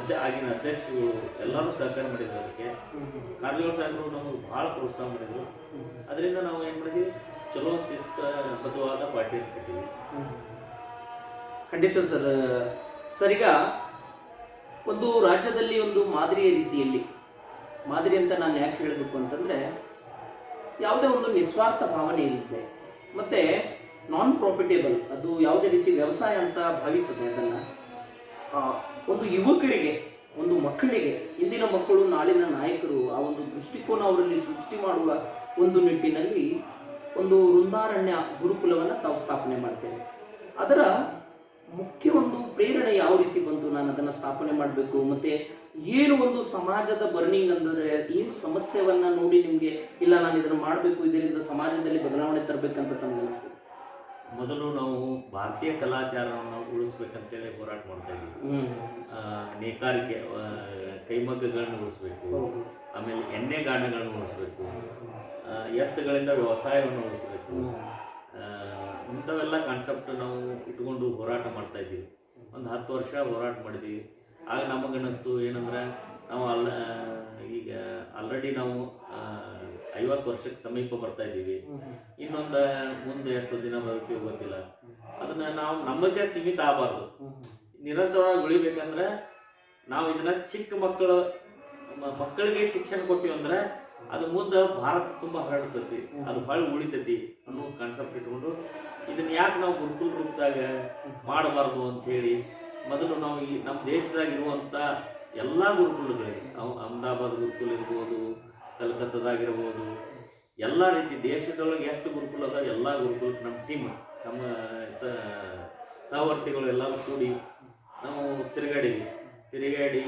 ಅದೇ ಆಗಿನ ಅಧ್ಯಕ್ಷಗಳು ಎಲ್ಲರೂ ಸಹಕಾರ ಮಾಡಿದ್ರು ಅದಕ್ಕೆ. ಕಾರಜೋಳ ಸಾಹೇಬರು ನಮಗೆ ಭಾಳ ಪ್ರೋತ್ಸಾಹ ಮಾಡಿದ್ರು. ಅದರಿಂದ ನಾವು ಏನು ಮಾಡಿದ್ವಿ? ಚಲೋ ಶಿಸ್ತಬದ್ಧವಾದ ಪಾರ್ಟಿ ಕಟ್ಟಿದ್ವಿ. ಖಂಡಿತ ಸರ್. ಸರ್ ಒಂದು ರಾಜ್ಯದಲ್ಲಿ ಒಂದು ಮಾದರಿಯ ರೀತಿಯಲ್ಲಿ, ಮಾದರಿ ಅಂತ ನಾನು ಯಾಕೆ ಹೇಳಬೇಕು ಅಂತಂದ್ರೆ, ಯಾವುದೇ ಒಂದು ನಿಸ್ವಾರ್ಥ ಭಾವನೆ ಇರುತ್ತೆ. ಮತ್ತೆ ನಾನ್ ಪ್ರಾಫಿಟೇಬಲ್ ಅದು ಯಾವುದೇ ರೀತಿ ವ್ಯವಸಾಯ ಅಂತ ಭಾವಿಸದೆ ಅದನ್ನು. ಒಂದು ಯುವಕರಿಗೆ, ಒಂದು ಮಕ್ಕಳಿಗೆ, ಇಂದಿನ ಮಕ್ಕಳು, ನಾಳಿನ ನಾಯಕರು, ಆ ಒಂದು ದೃಷ್ಟಿಕೋನ ಅವರಲ್ಲಿ ಸೃಷ್ಟಿ ಮಾಡುವ ಒಂದು ನಿಟ್ಟಿನಲ್ಲಿ ಒಂದು ವೃಂದಾರಣ್ಯ ಗುರುಕುಲವನ್ನು ತಾವು ಸ್ಥಾಪನೆ ಮಾಡ್ತೇವೆ. ಅದರ ಮುಖ್ಯ ಒಂದು ಪ್ರೇರಣೆ ಯಾವ ರೀತಿ ಬಂತು, ನಾನು ಅದನ್ನು ಸ್ಥಾಪನೆ ಮಾಡಬೇಕು, ಮತ್ತೆ ಏನು ಒಂದು ಸಮಾಜದ ಬರ್ನಿಂಗ್ ಅಂದರೆ, ಏನು ಸಮಸ್ಯೆವನ್ನು ನೋಡಿ ನಿಮಗೆ, ಇಲ್ಲ ನಾನು ಇದನ್ನು ಮಾಡಬೇಕು, ಇದರಿಂದ ಸಮಾಜದಲ್ಲಿ ಬದಲಾವಣೆ ತರಬೇಕಂತ ತಮ್ಮ ಅನಿಸ್ತು ಮೊದಲು ನಾವು ಭಾರತೀಯ ಕಲಾಚಾರವನ್ನು ಉಳಿಸ್ಬೇಕಂತೇಳಿ ಹೋರಾಟ ಮಾಡ್ತಾ ಇದ್ದೀವಿ ನೇಕಾರಿಕೆ ಕೈಮಗ್ಗಗಳನ್ನು ಉಳಿಸ್ಬೇಕು ಆಮೇಲೆ ಎಣ್ಣೆ ಗಾಣಗಳನ್ನು ಉಳಿಸ್ಬೇಕು ಎತ್ತುಗಳಿಂದ ವ್ಯವಸಾಯವನ್ನು ಉಳಿಸ್ಬೇಕು. ಇಂಥವೆಲ್ಲ ಕಾನ್ಸೆಪ್ಟ್ ನಾವು ಇಟ್ಕೊಂಡು ಹೋರಾಟ ಮಾಡ್ತಾ ಇದ್ದೀವಿ ಒಂದು ಹತ್ತು ವರ್ಷ ಹೋರಾಟ ಮಾಡಿದ್ವಿ. ಆಗ ನಮಗನ್ನಿಸ್ತು ಏನಂದ್ರೆ ನಾವು ಅಲ್ಲ ಈಗ ಆಲ್ರೆಡಿ ನಾವು ಐವತ್ತು ವರ್ಷಕ್ಕೆ ಸಮೀಪ ಬರ್ತಾ ಇದ್ದೀವಿ. ಇನ್ನೊಂದು ಮುಂದೆ ಎಷ್ಟು ದಿನ ಬರುತ್ತೆ ಗೊತ್ತಿಲ್ಲ. ಅದನ್ನ ನಾವು ನಮಗೆ ಸೀಮಿತ ಆಗಬಾರ್ದು. ನಿರಂತರವಾಗಿ ಉಳಿಬೇಕಂದ್ರೆ ನಾವು ಇದನ್ನ ಚಿಕ್ಕ ಮಕ್ಕಳು ಮಕ್ಕಳಿಗೆ ಶಿಕ್ಷಣ ಕೊಟ್ಟಿವಿ ಅಂದ್ರೆ ಅದು ಮುಂದೆ ಭಾರತ ತುಂಬಾ ಹರಡ್ತೈತಿ. ಅದು ಬಹಳ ಉಳಿತೈತಿ ಅನ್ನೋ ಕಾನ್ಸೆಪ್ಟ್ ಇಟ್ಕೊಂಡು ಇದನ್ನ ಯಾಕೆ ನಾವು ಗುರುಕುಲ ರೂಪದಾಗ ಮಾಡಬಾರ್ದು ಅಂತ ಹೇಳಿ ಮೊದಲು ನಾವು ಈ ನಮ್ಮ ದೇಶದಾಗ ಇರುವಂತ ಎಲ್ಲಾ ಗುರುಕುಲಗಳಿಗೆ ಅಹಮದಾಬಾದ್ ಗುರುಕುಲ್ ಇರ್ಬೋದು ಕಲ್ಕತ್ತಾದಾಗಿರ್ಬೋದು, ಎಲ್ಲ ರೀತಿ ದೇಶದೊಳಗೆ ಎಷ್ಟು ಗುರುಕುಲ ಅದ ಎಲ್ಲ ಗುರುಕುಲಕ್ಕೆ ನಮ್ಮ ಟೀಮ್ ನಮ್ಮ ಸಹವರ್ತಿಗಳು ಎಲ್ಲರೂ ಕೂಡಿ ನಾವು ತಿರುಗಾಡೀವಿ ತಿರುಗಾಡಿ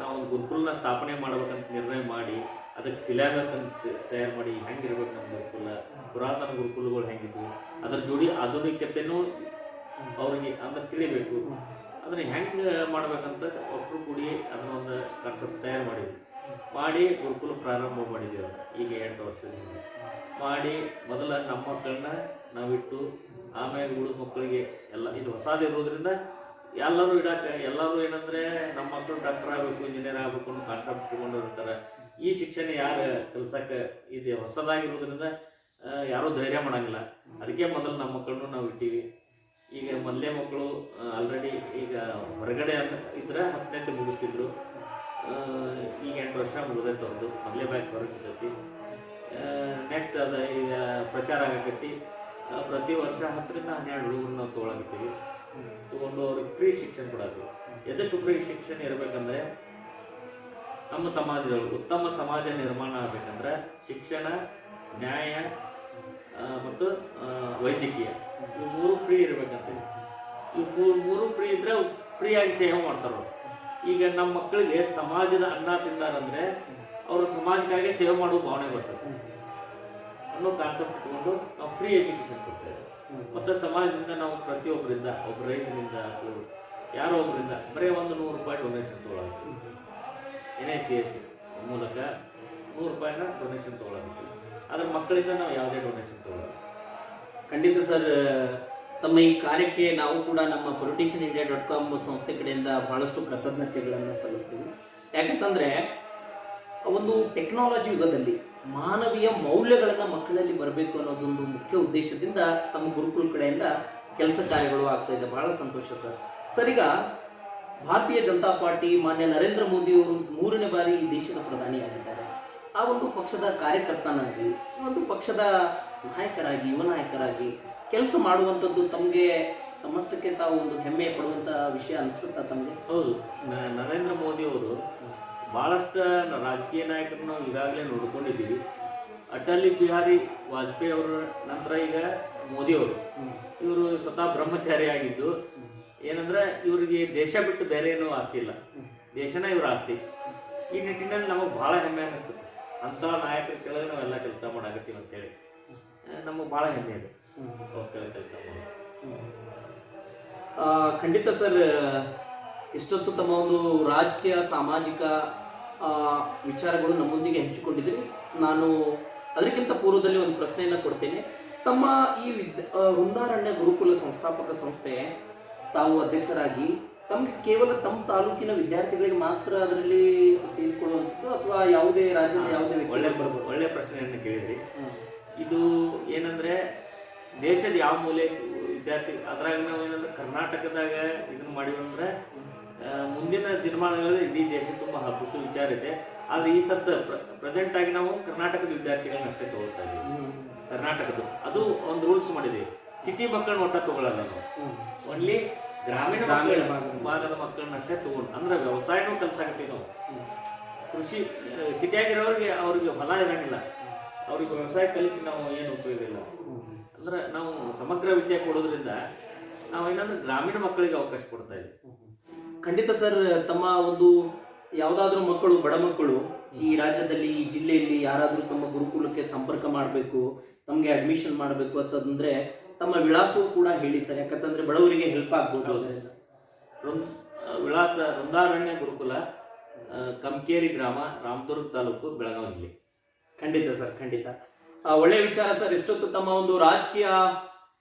ನಾವು ಒಂದು ಗುರುಕುಲನ ಸ್ಥಾಪನೆ ಮಾಡ್ಬೇಕಂತ ನಿರ್ಣಯ ಮಾಡಿ, ಅದಕ್ಕೆ ಸಿಲೆಬಸ್ ಅಂತ ತಯಾರು ಮಾಡಿ ಹೆಂಗಿರ್ಬೇಕು ನಮ್ಮ ಗುರುಕುಲ, ಪುರಾತನ ಗುರುಕುಲಗಳು ಹೆಂಗಿದ್ವು, ಅದ್ರ ಜೋಡಿ ಆಧುನಿಕತೆನೂ ಅವ್ರಿಗೆ ಅಂದ್ರೆ ತಿಳಿಬೇಕು. ಅದನ್ನ ಹೆಂಗೆ ಮಾಡ್ಬೇಕಂತ ಒಟ್ಟರು ಕೂಡಿ ಅದನ್ನ ಒಂದು ಕಾನ್ಸೆಪ್ಟ್ ತಯಾರು ಮಾಡಿದ್ವಿ. ಮಾಡಿ ಗುರುಕುಲ ಪ್ರಾರಂಭ ಮಾಡಿದ್ದೇವೆ. ಈಗ ಎಂಟು ವರ್ಷದಿಂದ ಮಾಡಿ ಮೊದಲ ನಮ್ಮ ಮಕ್ಕಳನ್ನ ನಾವಿಟ್ಟು, ಆಮೇಲೆ ಉಳಿದ ಮಕ್ಕಳಿಗೆ ಎಲ್ಲ, ಇದು ಹೊಸದಿರೋದ್ರಿಂದ ಎಲ್ಲರೂ ಇಡಕ್ಕೆ ಎಲ್ಲರೂ ಏನಂದ್ರೆ ನಮ್ಮ ಮಕ್ಕಳು ಡಾಕ್ಟರ್ ಆಗಬೇಕು ಇಂಜಿನಿಯರ್ ಆಗಬೇಕು ಅನ್ನೋ ಕಾನ್ಸೆಪ್ಟ್ ಇಟ್ಕೊಂಡು ಇರ್ತಾರೆ ಈ ಶಿಕ್ಷಣ ಯಾರು ಕಲ್ಸಕ್ಕೆ ಇದೆ ಹೊಸದಾಗಿರೋದ್ರಿಂದ ಯಾರೂ ಧೈರ್ಯ ಮಾಡಂಗಿಲ್ಲ. ಅದಕ್ಕೆ ಮೊದಲು ನಮ್ಮ ಮಕ್ಕಳನ್ನು ನಾವು ಇಟ್ಟೀವಿ. ಈಗ ಮೊದಲೇ ಮಕ್ಕಳು ಆಲ್ರೆಡಿ ಈಗ ಹೊರಗಡೆ ಇದ್ರೆ ಹತ್ತನೇ ಮುಗಿಸ್ತಿದ್ರು. ಈಗ ಎಂಟು ವರ್ಷ ಮುಗಿದೈತೆ ಒಂದು. ಮೊದಲೇ ಬ್ಯಾಚ್ ಹೊರಗೆ ನೆಕ್ಸ್ಟ್ ಅದು ಈಗ ಪ್ರಚಾರ ಆಗಕತ್ತಿ. ಪ್ರತಿ ವರ್ಷ ಹತ್ತರಿಂದ ಹನ್ನೆರಡು ಹುಡುಗರು ನಾವು ತೊಗೊಳಕತ್ತೀವಿ. ತೊಗೊಂಡು ಅವ್ರಿಗೆ ಫ್ರೀ ಶಿಕ್ಷಣ ಕೊಡೋದು. ಎದಕ್ಕೆ ಫ್ರೀ ಶಿಕ್ಷಣ ಇರಬೇಕಂದ್ರೆ ನಮ್ಮ ಸಮಾಜದೊಳಗೆ ಉತ್ತಮ ಸಮಾಜ ನಿರ್ಮಾಣ ಆಗಬೇಕಂದ್ರೆ ಶಿಕ್ಷಣ, ನ್ಯಾಯ ಮತ್ತು ವೈದ್ಯಕೀಯ. ಇವು ಮೂರು ಫ್ರೀ ಇರಬೇಕಂತ. ಇವು ಮೂರು ಫ್ರೀ ಇದ್ರೆ ಫ್ರೀಯಾಗಿ ಸೇವೆ ಮಾಡ್ತಾರೆ. ಈಗ ನಮ್ಮ ಮಕ್ಕಳಿಗೆ ಸಮಾಜದ ಅನ್ನ ತಿಂದಾರಂದ್ರೆ ಅವರು ಸಮಾಜಕ್ಕಾಗಿ ಸೇವೆ ಮಾಡುವ ಭಾವನೆ ಬರ್ತದೆ. ಅನ್ನೋ ಕಾನ್ಸೆಪ್ಟ್ ಇಟ್ಕೊಂಡು ನಾವು ಫ್ರೀ ಎಜುಕೇಶನ್ ಕೊಡ್ತೇವೆ. ಮತ್ತು ಸಮಾಜದಿಂದ ನಾವು ಪ್ರತಿಯೊಬ್ಬರಿಂದ, ಒಬ್ಬ ರೈತನಿಂದ ಅಥವಾ ಯಾರೋ ಒಬ್ಬರಿಂದ ಬರೀ ಒಂದು ನೂರು ರೂಪಾಯಿ ಡೊನೇಷನ್ ತೊಗೊಳತ್ತೀವಿ ಎನ್ ಐ ಸಿ ಎಸ್ ಮೂಲಕ ನೂರು ರೂಪಾಯಿನ ಡೊನೇಷನ್ ತಗೊಳ್ಳೋದು ಆದರೆ ಮಕ್ಕಳಿಂದ ನಾವು ಯಾವುದೇ ಡೊನೇಷನ್ ತಗೊಳ್ಳೋದು ಖಂಡಿತ ಸರ್ ತಮ್ಮ ಈ ಕಾರ್ಯಕ್ಕೆ ನಾವು ಕೂಡ ನಮ್ಮ ಪೊಲಿಟಿಷಿಯನ್ ಇಂಡಿಯಾ ಡಾಟ್ ಕಾಮ್ ಸಂಸ್ಥೆ ಕಡೆಯಿಂದ ಬಹಳಷ್ಟು ಕೃತಜ್ಞತೆಗಳನ್ನು ಸಲ್ಲಿಸ್ತೀವಿ. ಯಾಕಂತಂದ್ರೆ, ಒಂದು ಟೆಕ್ನಾಲಜಿ ಯುಗದಲ್ಲಿ ಮಾನವೀಯ ಮೌಲ್ಯಗಳನ್ನು ಮಕ್ಕಳಲ್ಲಿ ಬರಬೇಕು ಅನ್ನೋದೊಂದು ಮುಖ್ಯ ಉದ್ದೇಶದಿಂದ ತಮ್ಮ ಗುರುಕುಲ ಕಡೆಯಿಂದ ಕೆಲಸ ಕಾರ್ಯಗಳು ಆಗ್ತಾ ಇದೆ. ಬಹಳ ಸಂತೋಷ ಸರ್. ಸರ್ ಭಾರತೀಯ ಜನತಾ ಪಾರ್ಟಿ ಮಾನ್ಯ ನರೇಂದ್ರ ಮೋದಿ ಅವರು ಮೂರನೇ ಬಾರಿ ಈ ದೇಶದ ಪ್ರಧಾನಿಯಾಗಿದ್ದಾರೆ ಆ ಒಂದು ಪಕ್ಷದ ಕಾರ್ಯಕರ್ತನಾಗಿ ಒಂದು ಪಕ್ಷದ ನಾಯಕರಾಗಿ, ಯುವ ನಾಯಕರಾಗಿ ಕೆಲಸ ಮಾಡುವಂಥದ್ದು ತಮಗೆ ತಮ್ಮಷ್ಟಕ್ಕೆ ತಾವು ಒಂದು ಹೆಮ್ಮೆ ಪಡುವಂಥ ವಿಷಯ ಅನಿಸುತ್ತಾ ತಮಗೆ? ಹೌದು. ನ- ನರೇಂದ್ರ ಮೋದಿ ಅವರು ಭಾಳಷ್ಟು ರಾಜಕೀಯ ನಾಯಕರನ್ನು ಈಗಾಗಲೇ ನೋಡ್ಕೊಂಡಿದ್ದೀವಿ. ಅಟಲ್ ಬಿಹಾರಿ ವಾಜಪೇಯಿ ಅವರ ನಂತರ ಈಗ ಮೋದಿ ಅವರು. ಇವರು ಸ್ವತಃ ಬ್ರಹ್ಮಚಾರಿ ಆಗಿದ್ದು. ಏನಂದ್ರೆ ಇವರಿಗೆ ದೇಶ ಬಿಟ್ಟು ಬೇರೆ ಏನೂ ಆಸ್ತಿ ಇಲ್ಲ. ದೇಶನ ಇವರ ಆಸ್ತಿ. ಈ ನಿಟ್ಟಿನಲ್ಲಿ ನಮಗೆ ಭಾಳ ಹೆಮ್ಮೆ ಅನ್ನಿಸ್ತದೆ ಅಂಥ ನಾಯಕರ ಕೆಳಗೆ ನಾವೆಲ್ಲ ಕೆಲಸ ಮಾಡಾಕತ್ತೀವಿ ಅಂತೇಳಿ. ನಮಗೆ ಭಾಳ ಹೆಮ್ಮೆ ಇದೆ. ಖಂಡಿತ ಸರ್ ಇಷ್ಟೊತ್ತು ತಮ್ಮ ಒಂದು ರಾಜಕೀಯ ಸಾಮಾಜಿಕ ವಿಚಾರಗಳು ನಮ್ಮೊಂದಿಗೆ ಹಂಚಿಕೊಂಡಿದ್ದೀರಿ. ನಾನು ಅದಕ್ಕಿಂತ ಪೂರ್ವದಲ್ಲಿ ಒಂದು ಪ್ರಶ್ನೆಯನ್ನು ಕೊಡ್ತೇನೆ. ತಮ್ಮ ಈ ವಿದ್ಯ ಆ, ವೃಂದಾರಣ್ಯ ಗುರುಕುಲ ಸಂಸ್ಥಾಪಕ ಸಂಸ್ಥೆ ತಾವು ಅಧ್ಯಕ್ಷರಾಗಿ ತಮಗೆ ಕೇವಲ ತಮ್ಮ ತಾಲೂಕಿನ ವಿದ್ಯಾರ್ಥಿಗಳಿಗೆ ಮಾತ್ರ ಅದರಲ್ಲಿ ಸೇರಿಕೊಳ್ಳುವಂಥದ್ದು ಅಥವಾ ಯಾವುದೇ ರಾಜ್ಯದ ಯಾವುದೇ ಒಳ್ಳೆ ಒಳ್ಳೆ ಪ್ರಶ್ನೆಯನ್ನು ಕೇಳಿದ್ರಿ. ಇದು ಏನಂದ್ರೆ ದೇಶದ ಯಾವ ಮೂಲೆ ವಿದ್ಯಾರ್ಥಿ ಅದ್ರಾಗ ನಾವು ಏನಂದ್ರೆ ಕರ್ನಾಟಕದಾಗ ಇದನ್ನ ಮಾಡಿವಂದ್ರೆ ಅಂದ್ರೆ ಮುಂದಿನ ದಿನಮಾನಗಳಲ್ಲಿ ಇಡೀ ದೇಶ ತುಂಬ ಹಬ್ಬಿಸುವ ವಿಚಾರ ಇದೆ. ಆದ್ರೆ ಈ ಸದ್ದ ಪ್ರೆಸೆಂಟ್ ಆಗಿ ನಾವು ಕರ್ನಾಟಕದ ವಿದ್ಯಾರ್ಥಿಗಳನ್ನ ಅಷ್ಟೇ ತಗೊಳ್ತಾ ಇದ್ದೀವಿ. ಕರ್ನಾಟಕದ್ದು. ಅದು ಒಂದು ರೂಲ್ಸ್ ಮಾಡಿದ್ದೀವಿ ಸಿಟಿ ಮಕ್ಕಳನ್ನ ಒಟ್ಟ ತಗೊಳ್ಳಲ್ಲ ನಾವು. ಓನ್ಲಿ ಗ್ರಾಮೀಣ ಭಾಗದ ಮಕ್ಕಳನ್ನ ಅಷ್ಟೇ ತಗೊಂಡು ಅಂದ್ರೆ ವ್ಯವಸಾಯನೂ ಕಲ್ಸಾಕತ್ತೀವಿ ನಾವು ಕೃಷಿ ಸಿಟಿಯಾಗಿರೋರಿಗೆ ಅವ್ರಿಗೆ ಹೊಲ ಇರಂಗಿಲ್ಲ. ಅವ್ರಿಗೆ ವ್ಯವಸಾಯ ಕಲಿಸಿ ನಾವು ಏನು ಉಪಯೋಗ ಇಲ್ಲ. ಅಂದ್ರೆ ನಾವು ಸಮಗ್ರ ವಿದ್ಯೆ ಕೊಡೋದ್ರಿಂದ ನಾವು ಏನಂದ್ರೆ ಗ್ರಾಮೀಣ ಮಕ್ಕಳಿಗೆ ಅವಕಾಶ ಕೊಡ್ತಾ ಇದ್ದೀವಿ ಖಂಡಿತ ಸರ್ ತಮ್ಮ ಒಂದು ಯಾವುದಾದ್ರೂ ಮಕ್ಕಳು ಬಡ ಮಕ್ಕಳು ಈ ರಾಜ್ಯದಲ್ಲಿ ಈ ಜಿಲ್ಲೆಯಲ್ಲಿ ಯಾರಾದರೂ ತಮ್ಮ ಗುರುಕುಲಕ್ಕೆ ಸಂಪರ್ಕ ಮಾಡಬೇಕು ತಮಗೆ ಅಡ್ಮಿಷನ್ ಮಾಡಬೇಕು ಅಂತಂದ್ರೆ ತಮ್ಮ ವಿಳಾಸವೂ ಕೂಡ ಹೇಳಿ ಸರ್. ಯಾಕಂತಂದ್ರೆ ಬಡವರಿಗೆ ಹೆಲ್ಪ್ ಆಗ್ಬೋದು ಅದರಿಂದ. ವಿಳಾಸ ವೃಂದಾರಣ್ಯ ಗುರುಕುಲ ಕಂಕೇರಿ ಕಮ್ಕೇರಿ ಗ್ರಾಮ ರಾಮದುರ್ಗ ತಾಲೂಕು ಬೆಳಗಾವಿ ಜಿಲ್ಲೆ ಖಂಡಿತ ಸರ್ ಖಂಡಿತ. ಒಳ್ಳೆಯ ವಿಚಾರ ಸರ್. ಇಷ್ಟೊತ್ತು ತಮ್ಮ ಒಂದು ರಾಜಕೀಯ,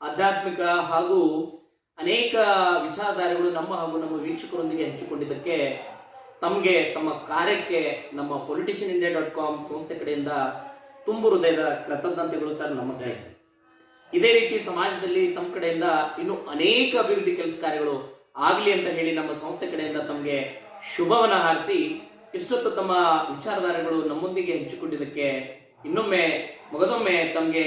ಆಧ್ಯಾತ್ಮಿಕ ಹಾಗೂ ಅನೇಕ ವಿಚಾರಧಾರೆಗಳು ನಮ್ಮ ಹಾಗೂ ನಮ್ಮ ವೀಕ್ಷಕರೊಂದಿಗೆ ಹಂಚಿಕೊಂಡಿದ್ದಕ್ಕೆ ತಮಗೆ, ತಮ್ಮ ಕಾರ್ಯಕ್ಕೆ ನಮ್ಮ ಪೊಲಿಟಿಷಿಯನ್ ಇಂಡಿಯಾ ಡಾಟ್ ಕಾಮ್ ಸಂಸ್ಥೆ ಕಡೆಯಿಂದ ತುಂಬು ಹೃದಯದ ಕೃತಜ್ಞತೆಗಳು ಸರ್. ನಮಸ್ತೆ. ಇದೇ ರೀತಿ ಸಮಾಜದಲ್ಲಿ ತಮ್ಮ ಕಡೆಯಿಂದ ಇನ್ನು ಅನೇಕ ಅಭಿವೃದ್ಧಿ ಕೆಲಸ ಕಾರ್ಯಗಳು ಆಗಲಿ ಅಂತ ಹೇಳಿ ನಮ್ಮ ಸಂಸ್ಥೆ ಕಡೆಯಿಂದ ತಮಗೆ ಶುಭವನ್ನು ಹಾರಿಸಿ, ಇಷ್ಟೊತ್ತು ತಮ್ಮ ವಿಚಾರಧಾರೆಗಳು ನಮ್ಮೊಂದಿಗೆ ಹಂಚಿಕೊಂಡಿದ್ದಕ್ಕೆ ಇನ್ನೊಮ್ಮೆ ಮಗದೊಮ್ಮೆ ತಮಗೆ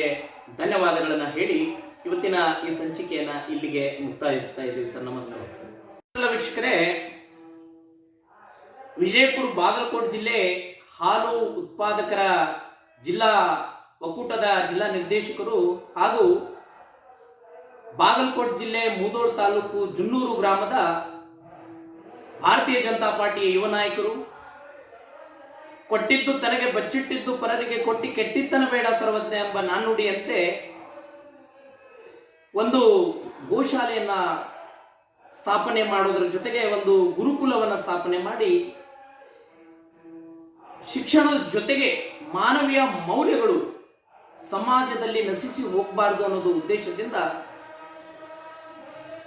ಧನ್ಯವಾದಗಳನ್ನು ಹೇಳಿ ಇವತ್ತಿನ ಈ ಸಂಚಿಕೆಯನ್ನ ಇಲ್ಲಿಗೆ ಮುಕ್ತಾಯಿಸ್ತಾ ಇದ್ದೀವಿ ಸರ್. ನಮಸ್ಕಾರ. ಎಲ್ಲ ವೀಕ್ಷಕರೇ, ವಿಜಯಪುರ ಬಾಗಲಕೋಟೆ ಜಿಲ್ಲೆ ಹಾಲು ಉತ್ಪಾದಕರ ಜಿಲ್ಲಾ ಒಕ್ಕೂಟದ ಜಿಲ್ಲಾ ನಿರ್ದೇಶಕರು ಹಾಗೂ ಬಾಗಲಕೋಟೆ ಜಿಲ್ಲೆ ಮೂದೋಳ್ ತಾಲೂಕು ಜುನ್ನೂರು ಗ್ರಾಮದ ಭಾರತೀಯ ಜನತಾ ಪಾರ್ಟಿಯ ಯುವ ನಾಯಕರು ಕೊಟ್ಟಿದ್ದು ತನಗೆ ಬಚ್ಚಿಟ್ಟಿದ್ದು ಪರರಿಗೆ ಕೊಟ್ಟಿ ಕೆಟ್ಟಿದ್ದನ ಬೇಡ ಸರ್ವಜ್ಞ ಎಂಬ ನಾನುಡಿಯಂತೆ ಒಂದು ಗೋಶಾಲೆಯನ್ನ ಸ್ಥಾಪನೆ ಮಾಡೋದ್ರ ಜೊತೆಗೆ ಒಂದು ಗುರುಕುಲವನ್ನ ಸ್ಥಾಪನೆ ಮಾಡಿ ಶಿಕ್ಷಣದ ಜೊತೆಗೆ ಮಾನವೀಯ ಮೌಲ್ಯಗಳು ಸಮಾಜದಲ್ಲಿ ನಶಿಸಿ ಹೋಗಬಾರದು ಅನ್ನೋದು ಉದ್ದೇಶದಿಂದ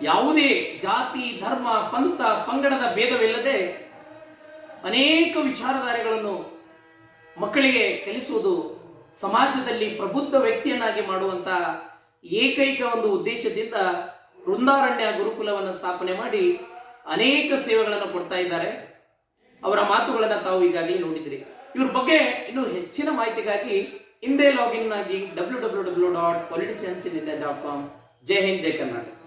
ಯಾವುದೇ ಜಾತಿ, ಧರ್ಮ, ಪಂಥ, ಪಂಗಡದ ಭೇದವಿಲ್ಲದೆ ಅನೇಕ ವಿಚಾರಧಾರೆಗಳನ್ನು ಮಕ್ಕಳಿಗೆ ಕಲಿಸುವುದು ಸಮಾಜದಲ್ಲಿ ಪ್ರಬುದ್ಧ ವ್ಯಕ್ತಿಯನ್ನಾಗಿ ಮಾಡುವಂತ ಏಕೈಕ ಒಂದು ಉದ್ದೇಶದಿಂದ ವೃಂದಾರಣ್ಯ ಗುರುಕುಲವನ್ನು ಸ್ಥಾಪನೆ ಮಾಡಿ ಅನೇಕ ಸೇವೆಗಳನ್ನು ಕೊಡ್ತಾ ಇದ್ದಾರೆ. ಅವರ ಮಾತುಗಳನ್ನು ತಾವು ಈಗಾಗಲೇ ನೋಡಿದ್ರಿ. ಇವ್ರ ಬಗ್ಗೆ ಇನ್ನೂ ಹೆಚ್ಚಿನ ಮಾಹಿತಿಗಾಗಿ ಹಿಂದೆ ಲಾಗಿನ್ ಆಗಿ W W W dot politicians in India dot com Jai Hind, Jai Karnataka.